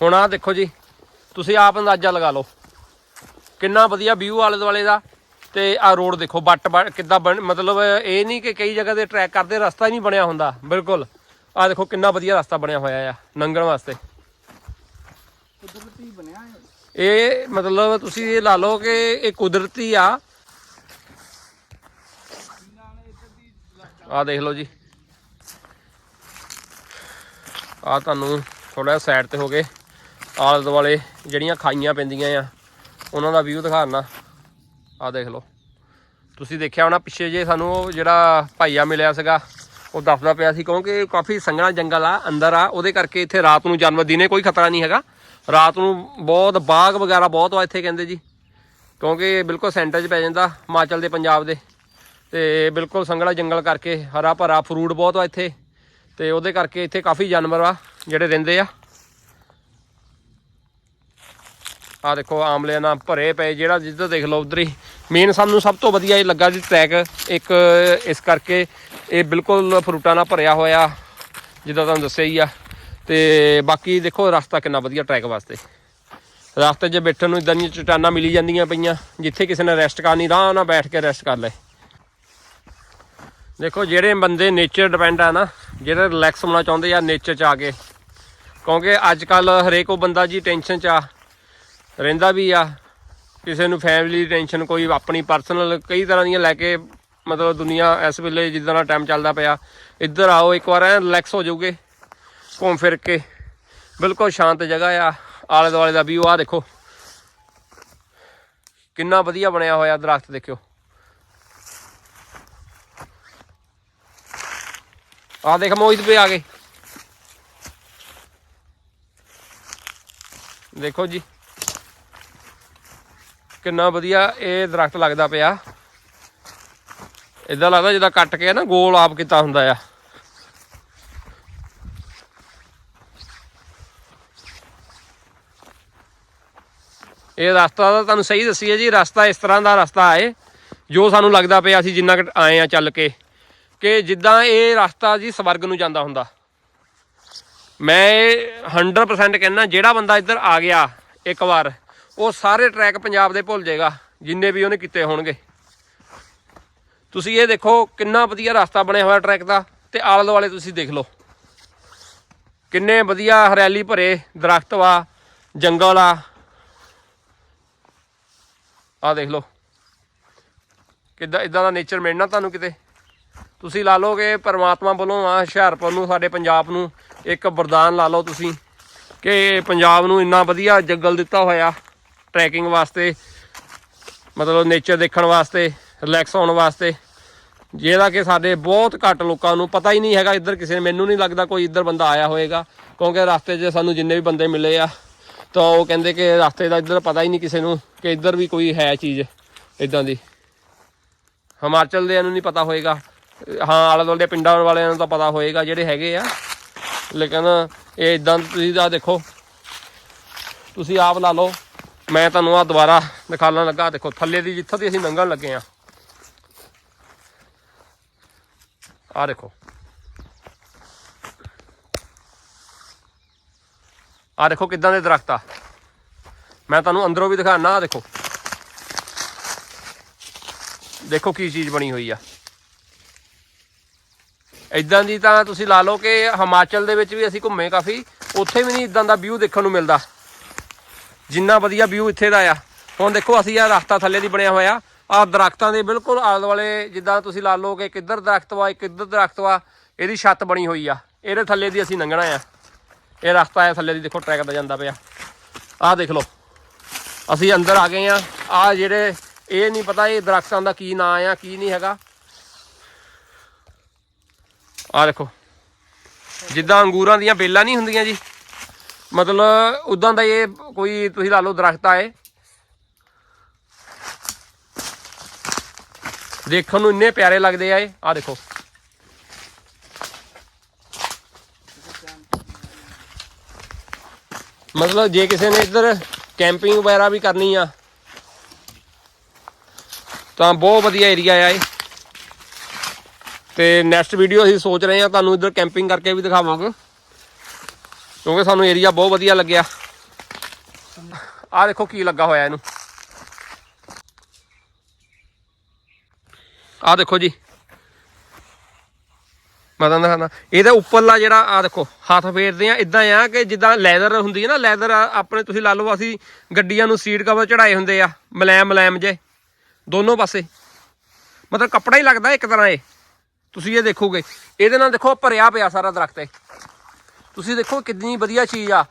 ਹੁਣ ਆ ਦੇਖੋ ਜੀ ਤੁਸੀਂ ਆਪ ਅੰਦਾਜ਼ਾ ਲਗਾ ਲਓ। ਕਿੰਨਾ ਵਧੀਆ ਵਿਊ ਆਲੇ ਦੁਆਲੇ ਦਾ। ਤੇ ਆ ਰੋਡ ਦੇਖੋ ਬੱਟ ਕਿੱਦਾਂ ਬਣ ਮਤਲਬ ਇਹ ਨਹੀਂ ਕਿ ਕਈ ਜਗ੍ਹਾ ਤੇ ਟਰੈਕ ਕਰਦੇ ਰਸਤਾ ਹੀ ਨਹੀਂ ਬਣਿਆ ਹੁੰਦਾ। ਬਿਲਕੁਲ। ਆ ਦੇਖੋ ਕਿੰਨਾ ਵਧੀਆ ਰਸਤਾ ਬਣਿਆ ਹੋਇਆ ਆ ਲੰਘਣ ਵਾਸਤੇ। ਕੁਦਰਤੀ ਬਣਿਆ ਹੈ ਇਹ ਮਤਲਬ ਤੁਸੀਂ ਇਹ ਲਾ ਲਓ ਕਿ ਇਹ ਕੁਦਰਤੀ ਆ। ਆ ਦੇਖ ਲਓ ਜੀ। ਆ ਤੁਹਾਨੂੰ ਥੋੜਾ ਸਾਈਡ ਤੇ ਹੋ ਗਏ। ਆਲੇ ਦੁਆਲੇ ਜਿਹੜੀਆਂ ਖਾਈਆਂ ਪੈਂਦੀਆਂ ਆ ਉਹਨਾਂ ਦਾ ਵਿਊ ਦਿਖਾਣਾ ਆ ਦੇਖ ਲਓ। ਤੁਸੀਂ ਦੇਖਿਆ ਹੋਣਾ ਪਿੱਛੇ ਜੇ ਸਾਨੂੰ ਉਹ ਜਿਹੜਾ ਭਾਈਆ ਮਿਲਿਆ ਸੀਗਾ। ਉਹ ਦੱਸਦਾ ਪਿਆ ਸੀ ਕਿਉਂਕਿ ਕਾਫੀ ਸੰਘਣਾ ਜੰਗਲ ਆ, ਅੰਦਰ ਆ, ਉਹਦੇ ਕਰਕੇ ਇੱਥੇ ਰਾਤ ਨੂੰ ਜਾਨਵਰ ਦਿਨੇ ਕੋਈ ਖਤਰਾ ਨਹੀਂ ਹੈਗਾ। ਰਾਤ ਨੂੰ ਬਹੁਤ ਬਾਗ ਵਗੈਰਾ ਬਹੁਤ ਆ ਇੱਥੇ ਕਹਿੰਦੇ ਜੀ। ਕਿਉਂਕਿ ਬਿਲਕੁਲ ਸੈਂਟਰ 'ਚ ਪੈ ਜਾਂਦਾ ਹਿਮਾਚਲ ਦੇ, ਪੰਜਾਬ ਦੇ। ਤੇ ਬਿਲਕੁਲ ਸੰਘਣਾ ਜੰਗਲ ਕਰਕੇ ਹਰਾ ਭਰਾ ਫਰੂਟ ਬਹੁਤ ਆ ਇੱਥੇ। ਤੇ ਉਹਦੇ ਕਰਕੇ ਇੱਥੇ ਕਾਫੀ ਜਾਨਵਰ ਆ ਜਿਹੜੇ ਰਹਿੰਦੇ ਆ। ਆ ਦੇਖੋ ਆਮਲੇ ਨਾਲ ਭਰੇ ਪਏ ਜਿਹੜਾ ਜਿੱਧਰ ਦੇਖ ਲਓ ਉਧਰ ਹੀ। ਮੇਨ ਸਾਨੂੰ ਸਭ ਤੋਂ ਵਧੀਆ ਇਹ ਲੱਗਾ ਜੀ ਟਰੈਕ ਇੱਕ ਇਸ ਕਰਕੇ ਇਹ ਬਿਲਕੁਲ ਫਰੂਟਾਂ ਨਾਲ ਭਰਿਆ ਹੋਇਆ, ਜਿੱਦਾਂ ਤੁਹਾਨੂੰ ਦੱਸਿਆ ਹੀ ਆ। ਤੇ ਬਾਕੀ ਦੇਖੋ ਰਸਤਾ ਕਿੰਨਾ ਵਧੀਆ ਟਰੈਕ ਵਾਸਤੇ। ਰਸਤੇ 'ਚ ਬੈਠਣ ਨੂੰ ਇਦਾਂ ਦੀਆਂ ਚਟਾਨਾਂ ਮਿਲੀ ਜਾਂਦੀਆਂ ਪਈਆਂ, ਜਿੱਥੇ ਕਿਸੇ ਨੇ ਰੈਸਟ ਕਰਨੀ, ਆਰਾਮ ਨਾਲ ਬੈਠ ਕੇ ਰੈਸਟ ਕਰ ਲਏ। ਦੇਖੋ ਜਿਹੜੇ ਬੰਦੇ ਨੇਚਰ ਡਿਪੈਂਡ ਆ ਨਾ, ਜਿਹੜੇ ਰਿਲੈਕਸ ਹੋਣਾ ਚਾਹੁੰਦੇ ਆ ਨੇਚਰ 'ਚ ਆ ਕੇ। ਕਿਉਂਕਿ ਅੱਜ ਕੱਲ ਹਰੇਕ ਉਹ ਬੰਦਾ ਜੀ ਟੈਨਸ਼ਨ 'ਚ ਆ, ਰਹਿੰਦਾ ਵੀ ਆ। ਕਿਸੇ ਨੂੰ ਫੈਮਿਲੀ ਟੈਨਸ਼ਨ ਕੋਈ, ਆਪਣੀ ਪਰਸਨਲ ਕਈ ਤਰ੍ਹਾਂ ਦੀਆਂ ਲੈ ਕੇ ਮਤਲਬ ਦੁਨੀਆ ਇਸ ਵੇਲੇ ਜਿੱਦਾਂ ਦਾ ਟਾਈਮ ਚੱਲਦਾ ਪਿਆ। ਇੱਧਰ ਆਓ, ਇੱਕ ਵਾਰ ਐ ਰਿਲੈਕਸ ਹੋ ਜਾਓਗੇ। ਘੁੰਮ ਫਿਰ ਕੇ। ਬਿਲਕੁਲ ਸ਼ਾਂਤ ਜਗ੍ਹਾ ਆ। ਆਲੇ ਦੁਆਲੇ ਦਾ ਵਿਊ ਆ ਦੇਖੋ। ਕਿੰਨਾ ਵਧੀਆ ਬਣਿਆ ਹੋਇਆ ਦਰਖਤ ਦੇਖਿਓ। ਆ ਦੇਖ ਮੋਹਿਤ ਵੀ ਆ ਗਏ। ਦੇਖੋ ਜੀ। ਕਿੰਨਾ ਵਧੀਆ ਇਹ ਦਰਖਤ ਲੱਗਦਾ ਪਿਆ। ਇਦਾਂ ਲੱਗਦਾ ਜਿੱਦਾਂ ਕੱਟ ਕੇ ਨਾ ਗੋਲ ਆਪ ਕੀਤਾ ਹੁੰਦਾ ਆ। ਇਹ ਰਸਤਾ ਤਾਂ ਤੁਹਾਨੂੰ ਸਹੀ ਦੱਸੀਏ ਜੀ, ਰਸਤਾ ਇਸ ਤਰ੍ਹਾਂ ਦਾ ਰਸਤਾ ਹੈ, ਜੋ ਸਾਨੂੰ ਲੱਗਦਾ ਪਿਆ ਅਸੀਂ ਜਿੰਨਾ ਕੁ ਆਏ ਆ ਚੱਲ ਕੇ, ਕਿ ਜਿੱਦਾਂ ਇਹ ਰਸਤਾ ਜੀ ਸਵਰਗ ਨੂੰ ਜਾਂਦਾ ਹੁੰਦਾ। ਮੈਂ ਇਹ 100% ਕਹਿੰਦਾ ਜਿਹੜਾ ਬੰਦਾ ਇੱਧਰ ਆ ਗਿਆ ਇੱਕ ਵਾਰ, ਉਹ ਸਾਰੇ ਟਰੈਕ ਪੰਜਾਬ ਦੇ ਭੁੱਲ ਜਾਏਗਾ, ਜਿੰਨੇ ਵੀ ਉਹਨੇ ਕੀਤੇ ਹੋਣਗੇ। ਤੁਸੀਂ ਇਹ ਦੇਖੋ ਕਿੰਨਾ ਵਧੀਆ ਰਸਤਾ ਬਣਿਆ ਹੋਇਆ ਟਰੈਕ ਦਾ ਤੇ ਆਲੇ ਦੁਆਲੇ ਤੁਸੀਂ ਦੇਖ ਲਓ। ਕਿੰਨੇ ਵਧੀਆ ਹਰਿਆਲੀ ਭਰੇ ਦਰਖਤ ਵਾ, ਜੰਗਲ ਆ। ਆ ਦੇਖ ਲਓ। ਕਿੱਦਾਂ ਇਦਾਂ ਦਾ ਨੇਚਰ ਮਿਲਣਾ ਤੁਹਾਨੂੰ ਕਿਤੇ? ਤੁਸੀਂ ਲਾ ਲਓ ਕਿ ਪਰਮਾਤਮਾ ਵੱਲੋਂ ਆ, ਹੁਸ਼ਿਆਰਪੁਰ ਨੂੰ, ਸਾਡੇ ਪੰਜਾਬ ਨੂੰ ਇੱਕ ਵਰਦਾਨ ਲਾ ਲਓ ਤੁਸੀਂ ਕਿ ਪੰਜਾਬ ਨੂੰ ਇੰਨਾ ਵਧੀਆ ਜੰਗਲ ਦਿੱਤਾ ਹੋਇਆ ਟਰੈਕਿੰਗ ਵਾਸਤੇ, ਮਤਲਬ ਨੇਚਰ ਦੇਖਣ ਵਾਸਤੇ। ਰਿਲੈਕਸ ਹੋਣ ਵਾਸਤੇ। ਜਿਹਦਾ ਕਿ ਸਾਡੇ ਬਹੁਤ ਘੱਟ ਲੋਕਾਂ ਨੂੰ ਪਤਾ ਹੀ ਨਹੀਂ ਹੈਗਾ, ਇੱਧਰ ਕਿਸੇ ਨੇ, ਮੈਨੂੰ ਨਹੀਂ ਲੱਗਦਾ ਕੋਈ ਇੱਧਰ ਬੰਦਾ ਆਇਆ ਹੋਵੇਗਾ ਕਿਉਂਕਿ ਰਸਤੇ 'ਚ ਸਾਨੂੰ ਜਿੰਨੇ ਵੀ ਬੰਦੇ ਮਿਲੇ ਆ, ਤਾਂ ਉਹ ਕਹਿੰਦੇ ਕਿ ਰਸਤੇ ਦਾ ਇੱਧਰ ਪਤਾ ਹੀ ਨਹੀਂ ਕਿਸੇ ਨੂੰ ਕਿ ਇੱਧਰ ਵੀ ਕੋਈ ਹੈ ਚੀਜ਼, ਇਦਾਂ ਦੀ। ਹਿਮਾਚਲ ਦੇ ਨੂੰ ਨਹੀਂ ਪਤਾ ਹੋਏਗਾ। ਹਾਂ, ਆਲੇ ਦੁਆਲੇ ਪਿੰਡਾਂ ਵਾਲਿਆਂ ਨੂੰ ਤਾਂ ਪਤਾ ਹੋਏਗਾ ਜਿਹੜੇ ਹੈਗੇ ਆ। ਲੇਕਿਨ ਇਹ ਇਦਾਂ ਤੁਸੀਂ ਆ ਦੇਖੋ, ਤੁਸੀਂ ਆਪ ਲਾ ਲਓ। ਮੈਂ ਤੁਹਾਨੂੰ ਆ ਦੁਬਾਰਾ ਦਿਖਾਉਣ ਲੱਗਾ, ਦੇਖੋ, ਥੱਲੇ ਦੀ ਜਿੱਥੋਂ ਦੀ ਅਸੀਂ ਲੰਘਣ ਲੱਗੇ ਆ। ਆ ਦੇਖੋ ਆ ਦੇਖੋ ਕਿੱਦਾਂ ਦੇ ਦਰਖਤ ਆ? ਮੈਂ ਤੁਹਾਨੂੰ ਅੰਦਰੋਂ ਵੀ ਦਿਖਾਣਾ ਆ ਦੇਖੋ। ਦੇਖੋ ਕੀ ਚੀਜ਼ ਬਣੀ ਹੋਈ ਆ। ਇਦਾਂ ਦੀ ਤਾਂ ਤੁਸੀਂ ਲਾ ਲਓ ਕਿ ਹਿਮਾਚਲ ਦੇ ਵਿੱਚ ਵੀ ਅਸੀਂ ਘੁੰਮੇ ਕਾਫੀ, ਉੱਥੇ ਵੀ ਨਹੀਂ ਇਦਾਂ ਦਾ ਵਿਊ ਦੇਖਣ ਨੂੰ ਮਿਲਦਾ। ਜਿੰਨਾ ਵਧੀਆ ਵਿਊ ਇੱਥੇ ਦਾ ਆ। ਹੁਣ ਦੇਖੋ ਅਸੀਂ ਆ ਰਸਤਾ ਥੱਲੇ ਦੀ ਬਣਿਆ ਹੋਇਆ। ਆ ਦਰਖਤਾਂ ਦੇ ਬਿਲਕੁਲ ਆਲੇ ਦੁਆਲੇ, ਜਿੱਦਾਂ ਤੁਸੀਂ ਲਾ ਲਓ ਕਿ ਕਿੱਧਰ ਦਰਖਤ ਵਾ ਇੱਕ ਇੱਧਰ ਦਰਖਤ ਵਾ, ਇਹਦੀ ਛੱਤ ਬਣੀ ਹੋਈ ਆ। ਇਹਦੇ ਥੱਲੇ ਦੀ ਅਸੀਂ ਲੰਘਣਾ ਆ। ਇਹ ਰਸਤਾ ਆ, ਥੱਲੇ ਦੀ ਦੇਖੋ ਟਰੈਕ ਦਾ ਜਾਂਦਾ ਪਿਆ। ਆਹ ਦੇਖ ਲਓ। ਅਸੀਂ ਅੰਦਰ ਆ ਗਏ ਆ। ਆ ਜਿਹੜੇ, ਇਹ ਨਹੀਂ ਪਤਾ ਇਹ ਦਰਖਤਾਂ ਦਾ ਕੀ ਨਾਂ ਆ, ਕੀ ਨਹੀਂ ਹੈਗਾ। ਆ ਦੇਖੋ। ਜਿੱਦਾਂ ਅੰਗੂਰਾਂ ਦੀਆਂ ਬੇਲਾਂ ਨਹੀਂ ਹੁੰਦੀਆਂ ਜੀ। ਮਤਲਬ, ਉਦਾਂ ਦਾ ਇਹ ਕੋਈ, ਤੁਸੀਂ ਲਾ ਲਓ ਦਰਖਤ ਆ ਇਹ। ਦੇਖਣ ਨੂੰ ਇੰਨੇ ਪਿਆਰੇ ਲੱਗਦੇ ਆ ਇਹ। ਆ ਦੇਖੋ। ਮਤਲਬ ਜੇ ਕਿਸੇ ਨੇ ਇੱਧਰ ਕੈਂਪਿੰਗ ਵਗੈਰਾ ਵੀ ਕਰਨੀ ਆ, ਤਾਂ ਬਹੁਤ ਵਧੀਆ ਏਰੀਆ ਆ ਇਹ। ਤੇ ਨੈਕਸਟ ਵੀਡੀਓ ਅਸੀਂ ਸੋਚ ਰਹੇ ਹਾਂ ਤੁਹਾਨੂੰ ਇੱਧਰ ਕੈਂਪਿੰਗ ਕਰਕੇ ਵੀ ਦਿਖਾਵਾਂਗੇ। ਕਿਉਂਕਿ ਸਾਨੂੰ ਏਰੀਆ ਬਹੁਤ ਵਧੀਆ ਲੱਗਿਆ। ਆਹ ਦੇਖੋ ਕੀ ਲੱਗਾ ਹੋਇਆ ਇਹਨੂੰ। ਆਹ ਦੇਖੋ ਜੀ। ਮੈਂ ਤੁਹਾਨੂੰ ਦਿਖਾਉਂਦਾ। ਇਹਦੇ ਉੱਪਰਲਾ ਜਿਹੜਾ ਆ ਦੇਖੋ, ਹੱਥ ਫੇਰਦੇ ਆ। ਇਦਾਂ ਆ ਕਿ ਜਿੱਦਾਂ ਲੈਦਰ ਹੁੰਦੀ ਹੈ ਨਾ, ਲੈਦਰ ਆਪਣੇ ਤੁਸੀਂ ਲਾ ਲਓ, ਅਸੀਂ ਗੱਡੀਆਂ ਨੂੰ ਸੀਟ ਕਵਰ ਚੜਾਏ ਹੁੰਦੇ ਆ, ਮਲੈਮ ਮਲੈਮ ਜੇ, ਦੋਨੋਂ ਪਾਸੇ। ਮਤਲਬ ਕੱਪੜਾ ਹੀ ਲੱਗਦਾ ਇੱਕ ਤਰ੍ਹਾਂ ਇਹ। ਤੁਸੀਂ ਇਹ ਦੇਖੋਗੇ। ਇਹਦੇ ਨਾਲ ਦੇਖੋ, ਭਰਿਆ ਪਿਆ ਸਾਰਾ ਦਰਖਤ ਇਹ। ਤੁਸੀਂ ਦੇਖੋ ਕਿੰਨੀ ਵਧੀਆ ਚੀਜ਼ ਆ।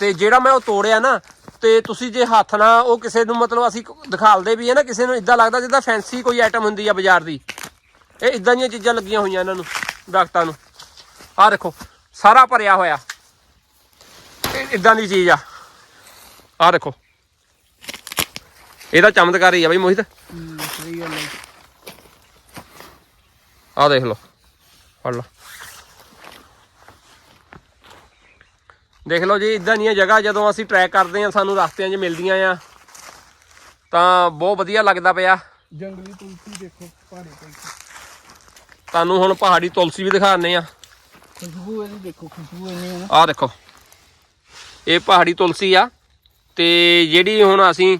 ਤੇ ਜਿਹੜਾ ਮੈਂ ਉਹ ਤੋੜਿਆ ਨਾ ਤੇ ਤੁਸੀਂ ਜੇ ਹੱਥ ਨਾਲ ਉਹ ਕਿਸੇ ਨੂੰ ਮਤਲਬ ਅਸੀਂ ਦਿਖਾਲਦੇ ਵੀ ਹੈ ਨਾ ਕਿਸੇ ਨੂੰ ਇਦਾਂ ਲੱਗਦਾ ਜਿੱਦਾਂ ਫੈਂਸੀ ਕੋਈ ਆਈਟਮ ਹੁੰਦੀ ਆ ਬਾਜ਼ਾਰ ਦੀ। ਇਹ ਇਦਾਂ ਦੀਆਂ ਚੀਜ਼ਾਂ ਲੱਗੀਆਂ ਹੋਈਆਂ ਇਹਨਾਂ ਨੂੰ ਦਰਖਤਾਂ ਨੂੰ। ਆਹ ਦੇਖੋ ਸਾਰਾ ਭਰਿਆ ਹੋਇਆ। ਇਹ ਇਦਾਂ ਦੀ ਚੀਜ਼ ਆ। ਆਹ ਦੇਖੋ। ਇਹਦਾ ਚਮਤਕਾਰ ਹੀ ਆ ਬਈ ਮੋਹਿਤ। ਸਹੀ ਗੱਲ ਹੈ ਆਹ ਦੇਖ ਲਓ। ਫੜ ਲਓ। ਦੇਖ ਲਓ ਜੀ ਇਦਾਂ ਦੀਆਂ ਜਗ੍ਹਾ ਜਦੋਂ ਅਸੀਂ ਟਰੈਕ ਕਰਦੇ ਆ ਸਾਨੂੰ ਰਸਤਿਆਂ 'ਚ ਮਿਲਦੀਆਂ ਆ ਤਾਂ ਬਹੁਤ ਵਧੀਆ ਲੱਗਦਾ ਪਿਆ। ਜੰਗਲੀ ਤੁਲਸੀ ਦੇਖੋ ਪਹਾੜੀ ਤੇ ਤੁਹਾਨੂੰ ਹੁਣ ਪਹਾੜੀ ਤੁਲਸੀ ਵੀ ਦਿਖਾਉਂਦੇ ਆ ਖੁਸ਼ਬੂ ਇਹਦੀ ਦੇਖੋ ਖੁਸ਼ਬੂ ਇੰਨੀ ਹੈ ਨਾ। ਆਹ ਦੇਖੋ ਇਹ ਪਹਾੜੀ ਤੁਲਸੀ ਆ ਤੇ ਜਿਹੜੀ ਹੁਣ ਅਸੀਂ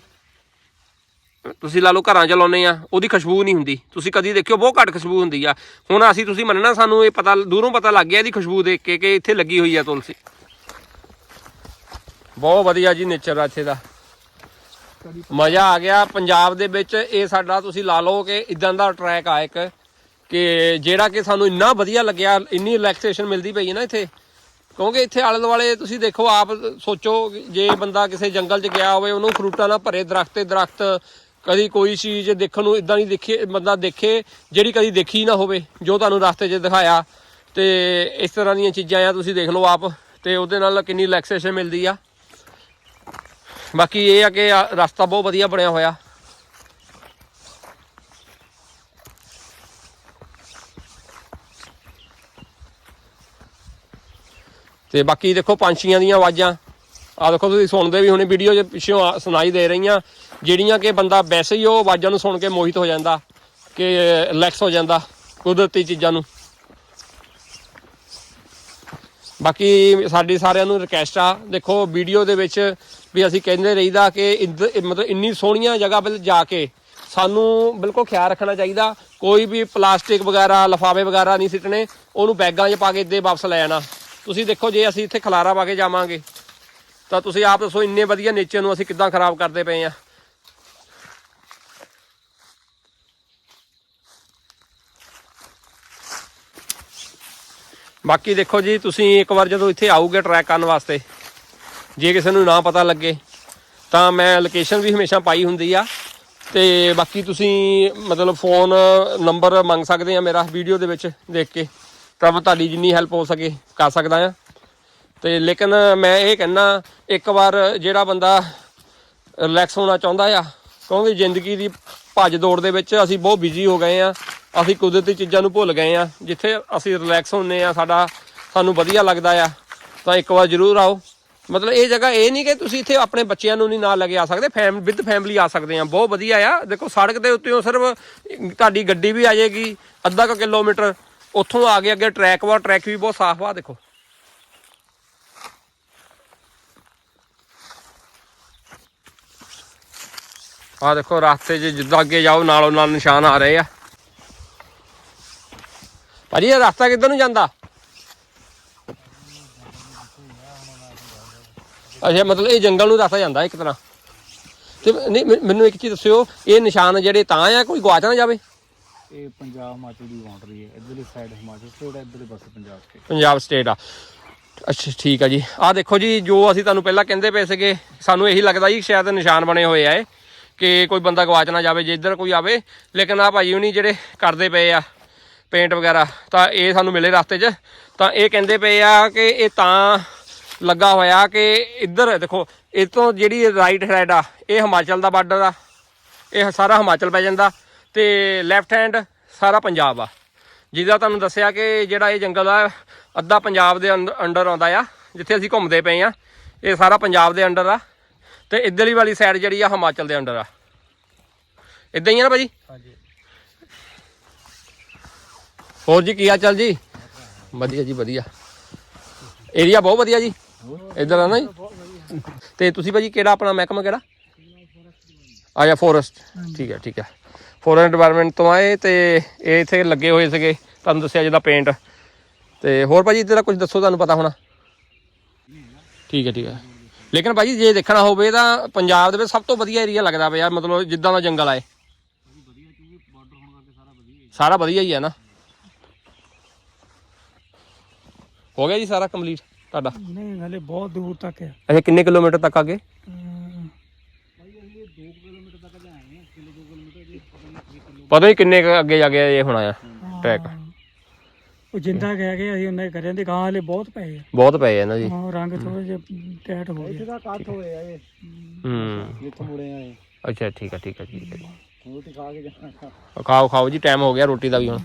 ਤੁਸੀਂ ਲਾ ਲਓ ਘਰਾਂ ਚ ਲਾਉਨੇ ਆ ਉਹਦੀ ਖੁਸ਼ਬੂ ਨਹੀਂ ਹੁੰਦੀ। ਤੁਸੀਂ ਕਦੀ ਦੇਖਿਓ ਬਹੁਤ ਘੱਟ ਖੁਸ਼ਬੂ ਹੁੰਦੀ ਆ। ਹੁਣ ਅਸੀਂ ਤੁਸੀਂ ਮੰਨਣਾ ਸਾਨੂੰ ਇਹ ਪਤਾ ਦੂਰੋਂ ਪਤਾ ਲੱਗ ਗਿਆ ਇਹਦੀ ਖੁਸ਼ਬੂ ਦੇਖ ਕੇ ਕਿ ਇੱਥੇ ਲੱਗੀ ਹੋਈ ਆ ਤੁਲਸੀ। ਬਹੁਤ ਵਧੀਆ ਜੀ ਨੇਚਰ ਆ ਇੱਥੇ ਦਾ। ਮਜ਼ਾ ਆ ਗਿਆ। ਪੰਜਾਬ ਦੇ ਵਿੱਚ ਇਹ ਸਾਡਾ ਤੁਸੀਂ ਲਾ ਲਓ ਕਿ ਇਦਾਂ ਦਾ ਟਰੈਕ ਆ ਇੱਕ ਕਿ ਜਿਹੜਾ ਕਿ ਸਾਨੂੰ ਇੰਨਾ ਵਧੀਆ ਲੱਗਿਆ, ਇੰਨੀ ਰਿਲੈਕਸੇਸ਼ਨ ਮਿਲਦੀ ਪਈ ਹੈ ਨਾ ਇੱਥੇ। ਕਿਉਂਕਿ ਇੱਥੇ ਆਲੇ ਦੁਆਲੇ ਤੁਸੀਂ ਦੇਖੋ, ਆਪ ਸੋਚੋ ਜੇ ਬੰਦਾ ਕਿਸੇ ਜੰਗਲ 'ਚ ਗਿਆ ਹੋਵੇ, ਉਹਨੂੰ ਫਰੂਟਾਂ ਨਾਲ ਭਰੇ ਦਰਖਤ ਤੇ ਦਰਖਤ। ਕਦੀ ਕੋਈ ਚੀਜ਼ ਦੇਖਣ ਨੂੰ ਇਦਾਂ ਨਹੀਂ ਦੇਖੀ, ਬੰਦਾ ਦੇਖੇ, ਜਿਹੜੀ ਕਦੀ ਦੇਖੀ ਨਾ ਹੋਵੇ, ਜੋ ਤੁਹਾਨੂੰ ਰਸਤੇ 'ਚ ਦਿਖਾਇਆ। ਤੇ ਇਸ ਤਰ੍ਹਾਂ ਦੀਆਂ ਚੀਜ਼ਾਂ ਆ, ਤੁਸੀਂ ਦੇਖ ਲਓ ਆਪ। ਤੇ ਉਹਦੇ ਨਾਲ ਕਿੰਨੀ ਰਿਲੈਕਸੇਸ਼ਨ ਮਿਲਦੀ ਆ। ਬਾਕੀ ਇਹ ਆ ਕਿ ਆ ਰਸਤਾ ਬਹੁਤ ਵਧੀਆ ਬਣਿਆ ਹੋਇਆ। ਤੇ ਬਾਕੀ ਦੇਖੋ ਪੰਛੀਆਂ ਦੀਆਂ ਆਵਾਜ਼ਾਂ। ਆ ਦੇਖੋ ਤੁਸੀਂ ਸੁਣਦੇ ਵੀ ਹੋਣੇ, ਵੀਡੀਓ 'ਚ ਪਿੱਛੋਂ ਆ- ਸੁਣਾਈ ਦੇ ਰਹੀਆਂ। ਜਿਹੜੀਆਂ ਕਿ ਬੰਦਾ ਵੈਸੇ ਹੀ ਉਹ ਆਵਾਜ਼ਾਂ ਨੂੰ ਸੁਣ ਕੇ ਮੋਹਿਤ ਹੋ ਜਾਂਦਾ, ਕਿ ਰਿਲੈਕਸ ਹੋ ਜਾਂਦਾ ਕੁਦਰਤੀ ਚੀਜ਼ਾਂ ਨੂੰ। ਬਾਕੀ ਸਾਡੀ ਸਾਰਿਆਂ ਨੂੰ ਰਿਕਵੈਸਟ ਆ, ਦੇਖੋ ਵੀਡੀਓ ਦੇ ਵਿੱਚ ਵੀ ਅਸੀਂ ਕਹਿੰਦੇ ਰਹੀਦਾ ਕਿ ਇੱਧ- ਮਤਲਬ ਇੰਨੀ ਸੋਹਣੀਆਂ ਜਗ੍ਹਾ 'ਤੇ ਜਾ ਕੇ ਸਾਨੂੰ ਬਿਲਕੁਲ ਖਿਆਲ ਰੱਖਣਾ ਚਾਹੀਦਾ, ਕੋਈ ਵੀ ਪਲਾਸਟਿਕ ਵਗੈਰਾ ਲਫਾਵੇ ਵਗੈਰਾ ਨਹੀਂ ਸਿੱਟਣੇ, ਉਹਨੂੰ ਬੈਗਾਂ 'ਚ ਪਾ ਕੇ ਇੱਦੇ ਵਾਪਸ ਲੈ ਜਾਣਾ ਤੁਸੀਂ ਦੇਖੋ ਜੇ ਅਸੀਂ ਇੱਥੇ ਖਲਾਰਾ ਪਾ ਕੇ ਜਾਵਾਂਗੇ, ਤਾਂ ਤੁਸੀਂ ਆਪ ਦੱਸੋ ਇੰਨੇ ਵਧੀਆ ਨੇਚਰ ਨੂੰ ਅਸੀਂ ਕਿੱਦਾਂ ਖਰਾਬ ਕਰਦੇ ਪਏ ਆ। ਬਾਕੀ ਦੇਖੋ ਜੀ, ਤੁਸੀਂ ਇੱਕ ਵਾਰ ਜਦੋਂ ਇੱਥੇ ਆਓਗੇ ਟਰੈਕ ਕਰਨ ਵਾਸਤੇ, ਜੇ ਕਿਸੇ ਨੂੰ ਨਾ ਪਤਾ ਲੱਗੇ, ਤਾਂ ਮੈਂ ਲੋਕੇਸ਼ਨ ਵੀ ਹਮੇਸ਼ਾ ਪਾਈ ਹੁੰਦੀ ਆ। ਤੇ ਬਾਕੀ ਤੁਸੀਂ ਮਤਲਬ ਫੋਨ ਨੰਬਰ ਮੰਗ ਸਕਦੇ ਆ ਮੇਰਾ ਵੀਡੀਓ ਦੇ ਵਿੱਚ ਦੇਖ ਕੇ, ਤਾਂ ਮੈਂ ਤੁਹਾਡੀ ਜਿੰਨੀ ਹੈਲਪ ਹੋ ਸਕੇ ਕਰ ਸਕਦਾ ਆ। ਤੇ ਲੇਕਿਨ ਮੈਂ ਇਹ ਕਹਿਣਾ, ਇੱਕ ਵਾਰ ਜਿਹੜਾ ਬੰਦਾ ਰਿਲੈਕਸ ਹੋਣਾ ਚਾਹੁੰਦਾ ਆ, ਕਿਉਂਕਿ ਜ਼ਿੰਦਗੀ ਦੀ ਭੱਜ ਦੌੜ ਦੇ ਵਿੱਚ ਅਸੀਂ ਬਹੁਤ ਬਿਜ਼ੀ ਹੋ ਗਏ ਆ। ਅਸੀਂ ਕੁਦਰਤੀ ਚੀਜ਼ਾਂ ਨੂੰ ਭੁੱਲ ਗਏ ਆ। ਜਿੱਥੇ ਅਸੀਂ ਰਿਲੈਕਸ ਹੁੰਨੇ ਆ, ਸਾਡਾ, ਸਾਨੂੰ ਵਧੀਆ ਲੱਗਦਾ ਆ, ਤਾਂ ਇੱਕ ਵਾਰ ਜ਼ਰੂਰ ਆਓ। ਮਤਲਬ ਇਹ ਜਗ੍ਹਾ ਇਹ ਨਹੀਂ ਕਿ ਤੁਸੀਂ ਇੱਥੇ ਆਪਣੇ ਬੱਚਿਆਂ ਨੂੰ ਨਹੀਂ ਨਾਲ ਲੈ ਕੇ ਆ ਸਕਦੇ, ਫੈਮ ਵਿਦ ਫੈਮਿਲੀ ਆ ਸਕਦੇ ਆ। ਬਹੁਤ ਵਧੀਆ ਆ। ਦੇਖੋ, ਸੜਕ ਦੇ ਉੱਤੇ ਸਿਰਫ ਤੁਹਾਡੀ ਗੱਡੀ ਵੀ ਆ ਜਾਏਗੀ, ਅੱਧਾ ਕੁ ਕਿਲੋਮੀਟਰ ਉੱਥੋਂ ਆ ਕੇ ਅੱਗੇ ਟਰੈਕ ਵਾ ਟਰੈਕ ਵੀ ਬਹੁਤ ਸਾਫ਼ ਆ, ਦੇਖੋ। ਆ ਦੇਖੋ, ਰਸਤੇ 'ਚ ਜਿੱਦਾਂ ਅੱਗੇ ਜਾਓ, ਨਾਲੋਂ ਨਾਲ ਨਿਸ਼ਾਨ ਆ ਰਹੇ ਆ। ਭਾਜੀ ਇਹ ਰਸਤਾ ਕਿੱਧਰ ਨੂੰ ਜਾਂਦਾ? ਅੱਛਾ ਮਤਲਬ ਇਹ ਜੰਗਲ ਨੂੰ ਰਸਤਾ ਜਾਂਦਾ ਇੱਕ ਤਰ੍ਹਾਂ। ਤੇ ਨਹੀਂ ਮੈਨ- ਇੱਕ ਚੀਜ਼ ਦੱਸਿਓ ਇਹ ਨਿਸ਼ਾਨ ਜਿਹੜੇ ਤਾਂ ਆ ਕੋਈ ਗਵਾਚ ਨਾ ਜਾਵੇ? ਇਹ ਪੰਜਾਬ ਹਿਮਾਚਲ ਦੀ ਬਾਉਂਡਰੀ ਹੈ ਇਧਰਲੀ ਸਾਈਡ ਹਿਮਾਚਲ ਸਟੇਟ ਹੈ ਇਧਰਲੇ ਪਾਸੇ ਪੰਜਾਬ ਸਟੇਟ ਪੰਜਾਬ ਸਟੇਟ ਆ। ਅੱਛਾ ਠੀਕ ਆ ਜੀ। ਆਹ ਦੇਖੋ ਜੀ ਜੋ ਅਸੀਂ ਤੁਹਾਨੂੰ ਪਹਿਲਾਂ ਕਹਿੰਦੇ ਪਏ ਸੀਗੇ ਸਾਨੂੰ ਇਹੀ ਲੱਗਦਾ ਜੀ ਸ਼ਾਇਦ ਨਿਸ਼ਾਨ ਬਣੇ ਹੋਏ ਆ ਇਹ ਕਿ ਕੋਈ ਬੰਦਾ ਗਵਾਚ ਨਾ ਜਾਵੇ ਜੇ ਇੱਧਰ ਕੋਈ ਆਵੇ ਲੇਕਿਨ ਆ ਭਾਈ ਹੁਣੀ ਜਿਹੜੇ ਕਰਦੇ ਪਏ ਆ ਪੇਂਟ ਵਗੈਰਾ, ਤਾਂ ਇਹ ਸਾਨੂੰ ਮਿਲੇ ਰਸਤੇ 'ਚ। ਤਾਂ ਇਹ ਕਹਿੰਦੇ ਪਏ ਆ ਕਿ ਇਹ ਤਾਂ ਲੱਗਾ ਹੋਇਆ ਕਿ ਇੱਧਰ ਦੇਖੋ, ਇਹ ਤੋਂ ਜਿਹੜੀ ਰਾਈਟ ਸਾਈਡ ਆ, ਇਹ ਹਿਮਾਚਲ ਦਾ ਬਾਰਡਰ ਆ। ਇਹ ਸਾਰਾ ਹਿਮਾਚਲ ਪੈ ਜਾਂਦਾ ਤੇ ਲੈਫਟ ਹੈਂਡ ਸਾਰਾ ਪੰਜਾਬ ਆ। ਜਿਹਦਾ ਤੁਹਾਨੂੰ ਦੱਸਿਆ ਕਿ ਜਿਹੜਾ ਇਹ ਜੰਗਲ ਆ, ਅੱਧਾ ਪੰਜਾਬ ਦੇ ਅੰਡ- ਅੰਡਰ ਆਉਂਦਾ ਆ, ਜਿੱਥੇ ਅਸੀਂ ਘੁੰਮਦੇ ਪਏ ਆ, ਇਹ ਸਾਰਾ ਪੰਜਾਬ ਦੇ ਅੰਡਰ ਆ। ਤੇ ਇੱਧਰਲੀ ਵਾਲੀ ਸਾਈਡ ਜਿਹੜੀ ਆ, ਹਿਮਾਚਲ ਦੇ ਅੰਡਰ ਆ। ਇਦਾਂ ਹੀ ਆ ਨਾ ਭਾਜੀ? ਹਾਂਜੀ। ਹੋਰ ਜੀ, ਕੀ ਹਾਲ ਚਾਲ ਜੀ? ਵਧੀਆ ਜੀ, ਵਧੀਆ। ਏਰੀਆ ਬਹੁਤ ਵਧੀਆ ਜੀ। ਇੱਧਰ ਆ ਨਾ ਜੀ। ਤੇ ਤੁਸੀਂ ਭਾਜੀ, ਕਿਹੜਾ ਆਪਣਾ ਮਹਿਕਮਾ ਕਿਹੜਾ? ਆਇਆ ਫੋਰੈਸਟ ਠੀਕ ਹੈ ਠੀਕ ਹੈ। ਫੋਰੈਸਟ ਡਿਪਾਰਟਮੈਂਟ ਤੋਂ ਆਏ ਤੇ ਇਹ ਇੱਥੇ ਲੱਗੇ ਹੋਏ ਸੀਗੇ। ਤੁਹਾਨੂੰ ਦੱਸਿਆ ਜਿਹਦਾ ਪੇਂਟ ਤੇ ਹੋਰ ਭਾਜੀ, ਇੱਧਰ ਦਾ ਕੁਝ ਦੱਸੋ, ਤੁਹਾਨੂੰ ਪਤਾ ਹੋਣਾ? ਠੀਕ ਹੈ ਠੀਕ ਹੈ। ਲੇਕਿਨ ਭਾਜੀ, ਜੇ ਦੇਖਣਾ ਹੋਵੇ ਤਾਂ ਪੰਜਾਬ ਦੇ ਵਿੱਚ ਸਭ ਤੋਂ ਵਧੀਆ ਏਰੀਆ ਲੱਗਦਾ ਪਿਆ। ਮਤਲਬ ਜਿੱਦਾਂ ਦਾ ਜੰਗਲ ਆਏ ਸਾਰਾ ਵਧੀਆ ਹੀ ਹੈ ਨਾ। ਹੋ ਗਿਆ ਜੀ ਸਾਰਾ ਕੰਪਲੀਟ ਤੁਹਾਡਾ? ਨਹੀਂ ਹਲੇ ਬਹੁਤ ਦੂਰ ਤੱਕ ਹੈ। ਅੱਛਾ ਕਿੰਨੇ ਕਿਲੋਮੀਟਰ ਤੱਕ ਅੱਗੇ? ਪਤਾ ਨਹੀਂ ਕਿੰਨੇ ਕੁ ਅੱਗੇ ਜਾ ਕੇ ਇਹ ਹੋਣਾ ਆ ਟਰੈਕ ਉਹ ਜਿੰਦਾ ਕਹਿ ਕੇ ਅਸੀਂ ਉਹਨੇ ਕਰਿਆ ਤੇ ਗਾਂ ਹਲੇ ਬਹੁਤ ਪਏ ਆ। ਬਹੁਤ ਪਏ ਆ ਨਾ ਜੀ। ਹਾਂ ਰੰਗ ਥੋੜਾ ਜਿਹਾ ਟੈਟ ਹੋ ਗਿਆ ਇਹਦਾ ਕੱਟ ਹੋਇਆ ਇਹ। ਹੂੰ। ਇੱਥੋਂ ਮੁੜੇ ਆਏ। ਅੱਛਾ ਠੀਕ ਹੈ ਠੀਕ ਹੈ ਠੀਕ ਹੈ ਰੋਟੀ ਖਾ ਕੇ ਜਾਣਾ। ਖਾਓ ਖਾਓ ਜੀ ਟਾਈਮ ਹੋ ਗਿਆ ਰੋਟੀ ਦਾ ਵੀ ਹੁਣ।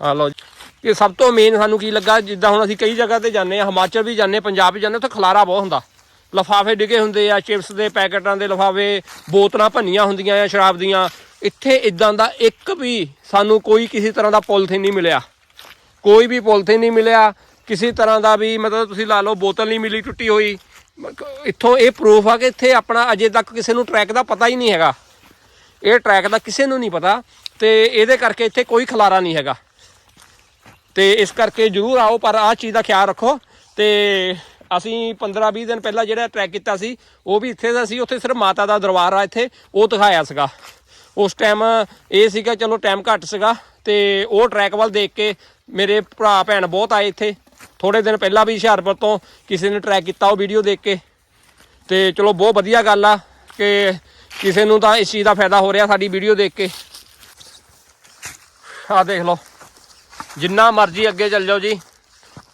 ਆ ਲਓ ਜੀ। ਇਹ ਸਭ ਤੋਂ ਮੇਨ ਸਾਨੂੰ ਕੀ ਲੱਗਾ, ਜਿੱਦਾਂ ਹੁਣ ਅਸੀਂ ਕਈ ਜਗ੍ਹਾ ਤੇ ਜਾਂਦੇ ਆ ਹਿਮਾਚਲ ਵੀ ਜਾਂਦੇ ਪੰਜਾਬ ਵੀ ਜਾਂਦੇ ਉੱਥੇ ਖਲਾਰਾ ਬਹੁਤ ਹੁੰਦਾ। ਲਫਾਫੇ ਡਿੱਗੇ ਹੁੰਦੇ ਆ, ਚਿਪਸ ਦੇ ਪੈਕਟਾਂ ਦੇ ਲਫਾਫੇ, ਬੋਤਲਾਂ ਭੰਨੀਆਂ ਹੁੰਦੀਆਂ ਆ ਸ਼ਰਾਬ ਦੀਆਂ। ਇੱਥੇ ਇਦਾਂ ਦਾ ਇੱਕ ਵੀ ਸਾਨੂੰ ਕੋਈ ਕਿਸੇ ਤਰ੍ਹਾਂ ਦਾ ਪੋਲੀਥੀਨ ਨਹੀਂ ਮਿਲਿਆ। ਕੋਈ ਵੀ ਪੋਲੀਥੀਨ ਨਹੀਂ ਮਿਲਿਆ। ਕਿਸੇ ਤਰ੍ਹਾਂ ਦਾ ਵੀ ਮਤਲਬ ਤੁਸੀਂ ਲਾ ਲਓ, ਬੋਤਲ ਨਹੀਂ ਮਿਲੀ, ਟੁੱਟੀ ਹੋਈ। ਇੱਥੋਂ ਇਹ ਪ੍ਰੂਫ ਆ ਕਿ ਇੱਥੇ ਆਪਣਾ ਅਜੇ ਤੱਕ ਕਿਸੇ ਨੂੰ ਟਰੈਕ ਦਾ ਪਤਾ ਹੀ ਨਹੀਂ ਹੈਗਾ। ਇਹ ਟਰੈਕ ਦਾ ਕਿਸੇ ਨੂੰ ਨਹੀਂ ਪਤਾ ਤੇ ਇਹਦੇ ਕਰਕੇ ਇੱਥੇ ਕੋਈ ਖਲਾਰਾ ਨਹੀਂ ਹੈਗਾ। ਤੇ ਇਸ ਕਰਕੇ ਜਰੂਰ ਆਓ, ਪਰ ਆਹ ਚੀਜ਼ ਦਾ ਖਿਆਲ ਰੱਖੋ। ਤੇ ਅਸੀਂ 15 20 ਦਿਨ ਪਹਿਲਾਂ ਜਿਹੜਾ ਟਰੈਕ ਕੀਤਾ ਸੀ, ਉਹ ਵੀ ਇੱਥੇ ਦਾ ਸੀ, ਉੱਥੇ ਸਿਰਫ ਮਾਤਾ ਦਾ ਦਰਬਾਰ ਆ ਇੱਥੇ, ਉਹ ਦਿਖਾਇਆ ਸੀਗਾ। ਉਸ ਟਾਈਮ ਇਹ ਸੀਗਾ, ਚਲੋ ਟਾਈਮ ਘੱਟ ਸੀਗਾ, ਤੇ ਉਹ ਟਰੈਕ ਵੱਲ ਦੇਖ ਕੇ ਮੇਰੇ ਭਰਾ ਭੈਣ ਬਹੁਤ ਆਏ ਇੱਥੇ। ਥੋੜੇ ਦਿਨ ਪਹਿਲਾਂ ਵੀ ਹੁਸ਼ਿਆਰਪੁਰ ਤੋਂ ਕਿਸੇ ਨੇ ਟਰੈਕ ਕੀਤਾ, ਉਹ ਵੀਡੀਓ ਦੇਖ ਕੇ। ਤੇ ਚਲੋ ਬਹੁਤ ਵਧੀਆ ਗੱਲ ਆ ਕਿ ਕਿਸੇ ਨੂੰ ਤਾਂ ਇਸ ਚੀਜ਼ ਦਾ ਫਾਇਦਾ ਹੋ ਰਿਹਾ, ਸਾਡੀ ਵੀਡੀਓ ਦੇਖ ਕੇ। ਆਹ ਦੇਖ ਲਓ। ਜਿੰਨਾ ਮਰਜ਼ੀ ਅੱਗੇ ਚੱਲ ਜਾਓ ਜੀ।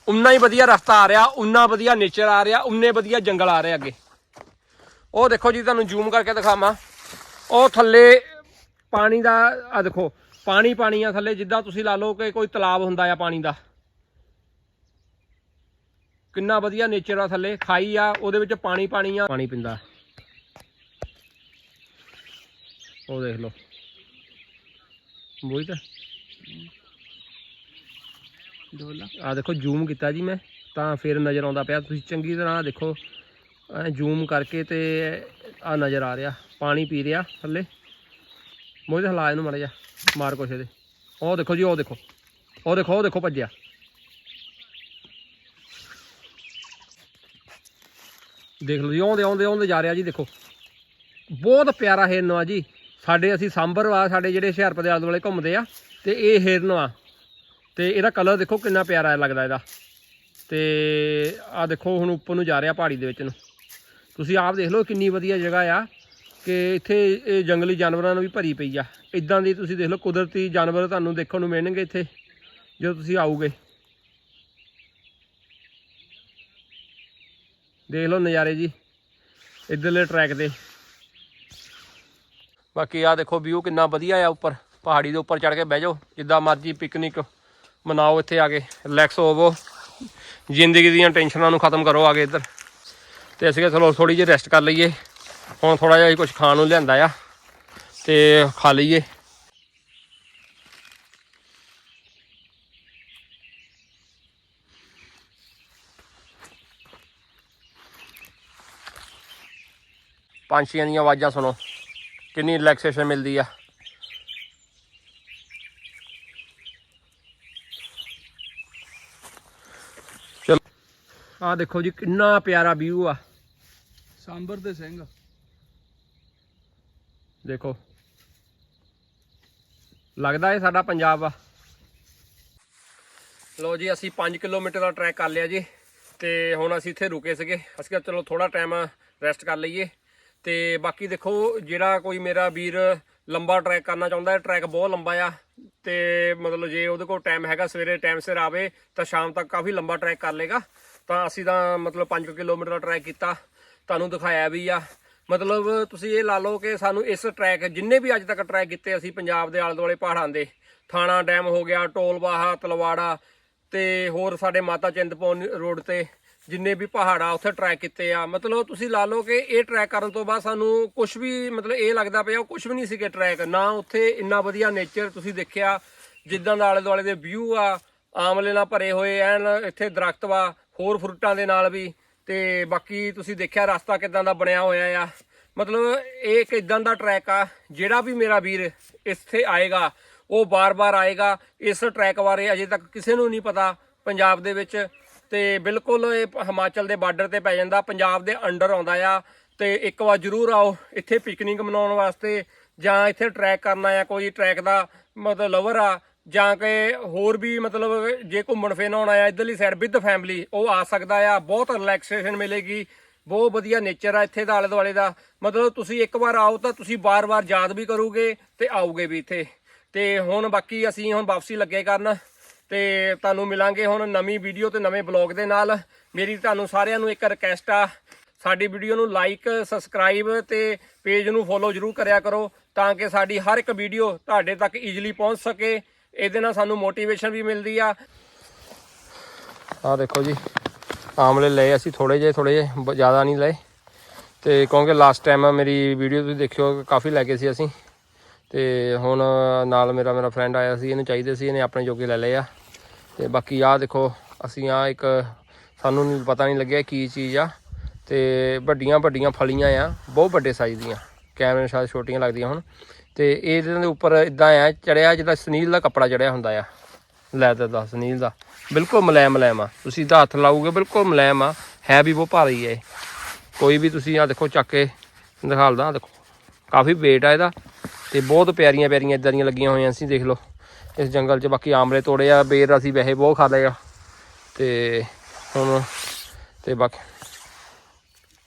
ਉਨਾ ਹੀ ਵਧੀਆ ਰਸਤਾ ਆ ਰਿਹਾ, ਉਨਾ ਵਧੀਆ ਨੇਚਰ ਆ ਰਿਹਾ, ਉਨੇ ਵਧੀਆ ਜੰਗਲ ਆ ਰਹੇ ਅੱਗੇ। ਉਹ ਦੇਖੋ ਜੀ, ਤੁਹਾਨੂੰ ਜ਼ੂਮ ਕਰਕੇ ਦਿਖਾਵਾਂ। ਉਹ ਥੱਲੇ ਪਾਣੀ ਦਾ ਆ ਦੇਖੋ, ਪਾਣੀ ਪਾਣੀ ਆ ਥੱਲੇ, ਜਿੱਦਾਂ ਤੁਸੀਂ ਲਾ ਲਓ ਕਿ ਕੋਈ ਤਲਾਬ ਹੁੰਦਾ ਆ ਪਾਣੀ ਦਾ। ਕਿੰਨਾ ਵਧੀਆ ਨੇਚਰ ਆ ਥੱਲੇ, ਖਾਈ ਆ, ਉਹਦੇ ਵਿੱਚ ਪਾਣੀ ਪਾਣੀ ਆ। ਪਾਣੀ ਪਿੰਦਾ। ਉਹ ਦੇਖ ਲਓ। ਬੋਈ ਤਾਂ ਆ ਦੇਖੋ ਜ਼ੂਮ ਕੀਤਾ ਜੀ ਮੈਂ, ਤਾਂ ਫਿਰ ਨਜ਼ਰ ਆਉਂਦਾ ਪਿਆ। ਤੁਸੀਂ ਚੰਗੀ ਤਰ੍ਹਾਂ ਦੇਖੋ ਜ਼ੂਮ ਕਰਕੇ ਤੇ ਆ ਨਜ਼ਰ ਆ ਰਿਹਾ, ਪਾਣੀ ਪੀ ਰਿਹਾ ਥੱਲੇ। ਮੋਹਦੇ ਹਲਾ ਇਹਨੂੰ ਮੜ ਜਾ ਮਾਰ ਕੁਛ ਇਹਦੇ। ਉਹ ਦੇਖੋ ਜੀ, ਉਹ ਦੇਖੋ। ਉਹ ਦੇਖੋ ਉਹ ਦੇਖੋ ਭੱਜਿਆ। ਦੇਖ ਲਓ ਜੀ, ਆਉਂਦੇ ਆਉਂਦੇ ਆਉਂਦੇ ਜਾ ਰਿਹਾ ਜੀ, ਦੇਖੋ। ਬਹੁਤ ਪਿਆਰਾ ਹਿਰਨ ਆ ਜੀ। ਸਾਡੇ ਅਸੀਂ ਸਾਂਭਰ ਆ ਸਾਡੇ ਜਿਹੜੇ ਹੁਸ਼ਿਆਰਪੁਰ ਦੇ ਆਲੇ ਦੁਆਲੇ ਘੁੰਮਦੇ ਆ, ਤੇ ਇਹ ਹਿਰਨ ਆ ਤੇ ਇਹਦਾ ਕਲਰ ਦੇਖੋ ਕਿੰਨਾ ਪਿਆਰਾ ਲੱਗਦਾ ਇਹਦਾ। ਤੇ ਆ ਦੇਖੋ ਹੁਣ ਉੱਪਰ ਨੂੰ ਜਾ ਰਿਹਾ ਪਹਾੜੀ ਦੇ ਵਿੱਚ ਨੂੰ। ਤੁਸੀਂ ਆਪ ਦੇਖ ਲਓ ਕਿੰਨੀ ਵਧੀਆ ਜਗ੍ਹਾ ਆ ਕਿ ਇੱਥੇ ਇਹ ਜੰਗਲੀ ਜਾਨਵਰਾਂ ਨੂੰ ਵੀ ਭਰੀ ਪਈ ਆ। ਇਦਾਂ ਦੀ ਤੁਸੀਂ ਦੇਖ ਲਓ ਕੁਦਰਤੀ ਜਾਨਵਰ ਤੁਹਾਨੂੰ ਦੇਖਣ ਨੂੰ ਮਿਲਣਗੇ ਇੱਥੇ, ਜਦੋਂ ਤੁਸੀਂ ਆਓਗੇ। ਦੇਖ ਲਓ ਨਜ਼ਾਰੇ ਜੀ, ਇੱਧਰਲੇ ਟਰੈਕ ਤੇ ਬਾਕੀ ਆ ਦੇਖੋ ਵਿਊ ਕਿੰਨਾ ਵਧੀਆ ਆ ਉੱਪਰ, ਪਹਾੜੀ ਦੇ ਉੱਪਰ ਚੜ ਕੇ ਬਹਿ ਜਾਓ, ਜਿੱਦਾਂ ਮਰਜ਼ੀ ਪਿਕਨਿਕ ਮਨਾਓ ਇੱਥੇ ਆ ਕੇ ਰਿਲੈਕਸ ਹੋਵੋ। ਜ਼ਿੰਦਗੀ ਦੀਆਂ ਟੈਨਸ਼ਨਾਂ ਨੂੰ ਖਤਮ ਕਰੋ ਆ ਕੇ ਇੱਧਰ। ਤੇ ਅਸੀਂ ਕਿਹਾ ਚਲੋ ਥੋੜੀ ਜਿਹੀ ਰੈਸਟ ਕਰ ਲਈਏ। ਹੁਣ ਥੋੜਾ ਜਿਹਾ ਕੁਝ ਖਾਣ ਨੂੰ ਲਿਆਂਦਾ ਆ ਤੇ ਖਾ ਲਈਏ। ਪੰਛੀਆਂ ਦੀਆਂ ਆਵਾਜ਼ਾਂ ਸੁਣੋ। ਕਿੰਨੀ ਰਿਲੈਕਸੇਸ਼ਨ ਮਿਲਦੀ ਆ। ਆ ਦੇਖੋ ਜੀ ਕਿੰਨਾ ਪਿਆਰਾ ਵਿਊ ਆ। ਸਾਂਬਰ ਦੇ ਸਿੰਘ। ਦੇਖੋ। ਲੱਗਦਾ ਇਹ ਸਾਡਾ ਪੰਜਾਬ ਆ। ਲੋ ਜੀ ਅਸੀਂ 5 ਕਿਲੋਮੀਟਰ ਦਾ ਟਰੈਕ ਕਰ ਲਿਆ ਜੀ ਤੇ ਹੁਣ ਅਸੀਂ ਇੱਥੇ ਰੁਕੇ ਸੀਗੇ। ਅਸੀਂ ਕਿਹਾ ਚਲੋ ਥੋੜਾ ਟਾਈਮ ਰੈਸਟ ਕਰ ਲਈਏ। ਤੇ ਬਾਕੀ ਦੇਖੋ ਜਿਹੜਾ ਕੋਈ ਮੇਰਾ ਵੀਰ ਲੰਬਾ ਟਰੈਕ ਕਰਨਾ ਚਾਹੁੰਦਾ ਹੈ ਟਰੈਕ ਬਹੁਤ ਲੰਬਾ ਆ। ਤੇ ਮਤਲਬ ਜੇ ਉਹਦੇ ਕੋਲ ਟਾਈਮ ਹੈਗਾ ਸਵੇਰੇ ਟਾਈਮ ਸਿਰ ਆਵੇ ਤਾਂ ਸ਼ਾਮ ਤੱਕ ਕਾਫੀ ਲੰਬਾ ਟਰੈਕ ਕਰ ਲੇਗਾ ਤਾਂ ਅਸੀਂ ਤਾਂ ਮਤਲਬ 5 ਕਿਲੋਮੀਟਰ ਦਾ ਟਰੈਕ ਕੀਤਾ। ਤੁਹਾਨੂੰ ਦਿਖਾਇਆ ਵੀ ਆ। ਮਤਲਬ ਤੁਸੀਂ ਇਹ ਲਾ ਲਓ ਕਿ ਸਾਨੂੰ ਇਸ ਟਰੈਕ ਜਿੰਨੇ ਵੀ ਅੱਜ ਤੱਕ ਟਰੈਕ ਕੀਤੇ ਅਸੀਂ ਪੰਜਾਬ ਦੇ ਆਲੇ ਦੁਆਲੇ ਪਹਾੜਾਂ ਦੇ। ਥਾਣਾ ਡੈਮ ਹੋ ਗਿਆ, ਟੋਲਵਾਹਾ, ਤਲਵਾੜਾ ਤੇ ਹੋਰ ਸਾਡੇ ਮਾਤਾ ਚਿੰਤਪੁਰਨੀ ਰੋਡ ਤੇ ਜਿੰਨੇ ਵੀ ਪਹਾੜ ਆ ਉੱਥੇ ਟਰੈਕ ਕੀਤੇ ਆ। ਮਤਲਬ ਤੁਸੀਂ ਲਾ ਲਓ ਕਿ ਇਹ ਟਰੈਕ ਕਰਨ ਤੋਂ ਬਾਅਦ ਸਾਨੂੰ ਕੁਝ ਵੀ ਮਤਲਬ ਇਹ ਲੱਗਦਾ ਪਿਆ, ਉਹ ਕੁਝ ਵੀ ਨਹੀਂ ਸੀਗੇ ਟਰੈਕ ਨਾ ਉੱਥੇ ਇੰਨਾ ਵਧੀਆ ਨੇਚਰ ਤੁਸੀਂ ਦੇਖਿਆ, ਜਿੱਦਾਂ ਦਾ ਆਲੇ ਦੁਆਲੇ ਦੇ ਵਿਊ ਆ, ਆਮਲੇ ਨਾਲ ਭਰੇ ਹੋਏ, ਐਨ ਇੱਥੇ ਦਰਖਤ ਵਾ ਹੋਰ ਫਰੂਟਾਂ ਦੇ ਨਾਲ ਵੀ ਤੇ ਬਾਕੀ ਤੁਸੀਂ ਦੇਖਿਆ ਰਸਤਾ ਕਿਦਾਂ ਦਾ ਬਣਿਆ ਹੋਇਆ ਆ। ਮਤਲਬ ਇਹ ਇੱਕ ਇਦਾਂ ਦਾ ਟਰੈਕ ਆ, ਜਿਹੜਾ ਵੀ ਮੇਰਾ ਵੀਰ ਇੱਥੇ ਆਏਗਾ, ਉਹ ਬਾਰ-ਬਾਰ ਆਏਗਾ। ਇਸ ਟਰੈਕ ਬਾਰੇ ਅਜੇ ਤੱਕ ਕਿਸੇ ਨੂੰ ਨਹੀਂ ਪਤਾ ਪੰਜਾਬ ਦੇ ਵਿੱਚ। ਤੇ ਬਿਲਕੁਲ ਇਹ ਹਿਮਾਚਲ ਦੇ ਬਾਰਡਰ ਤੇ ਪੈ ਜਾਂਦਾ, ਪੰਜਾਬ ਦੇ ਅੰਡਰ ਆਉਂਦਾ ਆ। ਤੇ ਇੱਕ ਵਾਰ ਜ਼ਰੂਰ ਆਓ ਇੱਥੇ ਪਿਕਨਿਕ ਮਨਾਉਣ ਵਾਸਤੇ ਜਾਂ ਇੱਥੇ ਟਰੈਕ ਕਰਨਾ ਆ, ਕੋਈ ਟਰੈਕ ਦਾ ਮਤਲਬ ਲਵਰ ਆ ਜਾਂ ਕਿ ਹੋਰ ਵੀ ਮਤਲਬ ਜੇ ਘੁੰਮਣ ਫਿਰਨ ਆਉਣਾ ਆ ਇਧਰਲੀ ਸਾਈਡ ਵਿਦ ਫੈਮਿਲੀ ਉਹ ਆ ਸਕਦਾ ਆ, ਬਹੁਤ ਰਿਲੈਕਸੇਸ਼ਨ ਮਿਲੇਗੀ, ਬਹੁਤ ਵਧੀਆ ਨੇਚਰ ਆ ਇੱਥੇ ਦਾ, ਆਲੇ ਦੁਆਲੇ ਦਾ। ਮਤਲਬ ਤੁਸੀਂ ਇੱਕ ਵਾਰ ਆਓ ਤਾਂ ਤੁਸੀਂ ਬਾਰ-ਬਾਰ ਯਾਦ ਵੀ ਕਰੋਗੇ ਤੇ ਆਓਗੇ ਵੀ ਇੱਥੇ। ਤੇ ਹੁਣ ਬਾਕੀ ਅਸੀਂ ਹੁਣ ਵਾਪਸੀ ਲੱਗੇ ਕਰਨ ਤੇ ਤੁਹਾਨੂੰ ਮਿਲਾਂਗੇ ਹੁਣ ਨਵੀਂ ਵੀਡੀਓ ਤੇ ਨਵੇਂ ਬਲੌਗ ਦੇ ਨਾਲ। ਮੇਰੀ ਤੁਹਾਨੂੰ ਸਾਰਿਆਂ ਨੂੰ ਇੱਕ ਰਿਕਵੈਸਟ ਆ, ਸਾਡੀ ਵੀਡੀਓ ਨੂੰ ਲਾਈਕ ਸਬਸਕ੍ਰਾਈਬ ਤੇ ਪੇਜ ਨੂੰ ਫੋਲੋ ਜਰੂਰ ਕਰਿਆ ਕਰੋ ਤਾਂ ਕਿ ਸਾਡੀ ਹਰ ਇੱਕ ਵੀਡੀਓ ਤੁਹਾਡੇ ਤੱਕ ਈਜ਼ੀਲੀ ਪਹੁੰਚ ਸਕੇ। ਇਹਦੇ ਨਾਲ ਸਾਨੂੰ ਮੋਟੀਵੇਸ਼ਨ ਵੀ ਮਿਲਦੀ ਆ। ਆ ਦੇਖੋ ਜੀ, ਆਮਲੇ ਲਏ ਅਸੀਂ ਥੋੜੇ ਜਿਹੇ ਥੋੜੇ ਜਿਹੇ, ਬ- ਜ਼ਿਆਦਾ ਨਹੀਂ ਲਏ। ਤੇ ਕਿਉਂਕਿ ਲਾਸਟ ਟਾਈਮ ਮੇਰੀ ਵੀਡੀਓ ਤੁਸੀਂ ਦੇਖਿਓ, ਕਾਫੀ ਲੈ ਕੇ ਸੀ ਅਸੀਂ। ਤੇ ਹੁਣ ਨਾਲ ਮੇਰਾ ਮੇਰਾ ਫਰੈਂਡ ਆਇਆ ਸੀ, ਇਹਨੂੰ ਚਾਹੀਦੇ ਸੀ, ਇਹਨੇ ਆਪਣੇ ਜੋਗੇ ਲੈ ਲਏ ਆ। ਤੇ ਬਾਕੀ ਆਹ ਦੇਖੋ, ਅਸੀਂ ਆ ਇੱਕ ਸਾਨੂੰ ਨਹੀਂ ਪਤਾ ਨਹੀਂ ਲੱਗਿਆ ਕੀ ਚੀਜ਼ ਆ। ਤੇ ਵੱਡੀਆਂ ਵੱਡੀਆਂ ਫਲੀਆਂ ਆ, ਬਹੁਤ ਵੱਡੇ ਸਾਈਜ਼ ਦੀਆਂ। ਕੈਮਰੇ ਸ਼ਾਇਦ ਛੋਟੀਆਂ ਲੱਗਦੀਆਂ ਹੁਣ। ਤੇ ਇਹਦੇ ਦੇ ਉੱਪਰ ਇਦਾਂ ਆ, ਚੜਿਆ ਜਿੱਦਾਂ ਸਨੀਲ ਦਾ ਕੱਪੜਾ ਚੜਿਆ ਹੁੰਦਾ ਆ। ਲੈਦਰ ਦਾ, ਸਨੀਲ ਦਾ। ਬਿਲਕੁਲ ਮੁਲਾਇਮ ਮੁਲਾਇਮ ਆ। ਤੁਸੀਂ ਤਾਂ ਹੱਥ ਲਾਓਗੇ, ਬਿਲਕੁਲ ਮੁਲਾਇਮ ਆ। ਹੈ ਵੀ ਬਹੁਤ ਭਾਰੀ ਹੈ ਇਹ। ਕੋਈ ਵੀ ਤੁਸੀਂ ਆ ਦੇਖੋ, ਚੱਕ ਕੇ ਦਿਖਾਲਦਾ, ਆਹ ਦੇਖੋ। ਕਾਫੀ weight ਆ ਇਹਦਾ। ਤੇ ਬਹੁਤ ਪਿਆਰੀਆਂ ਪਿਆਰੀਆਂ ਇਦਾਂ ਦੀਆਂ ਲੱਗੀਆਂ ਹੋਈਆਂ ਸੀ, ਦੇਖ ਲਓ। ਇਸ ਜੰਗਲ 'ਚ ਬਾਕੀ ਆਮਲੇ ਤੋੜੇ ਆ, ਬੇਰ ਅਸੀਂ ਵੈਸੇ ਬਹੁਤ ਖਾ ਲਏ ਆ। ਤੇ ਹੁਣ, ਤੇ ਬਾਕੀ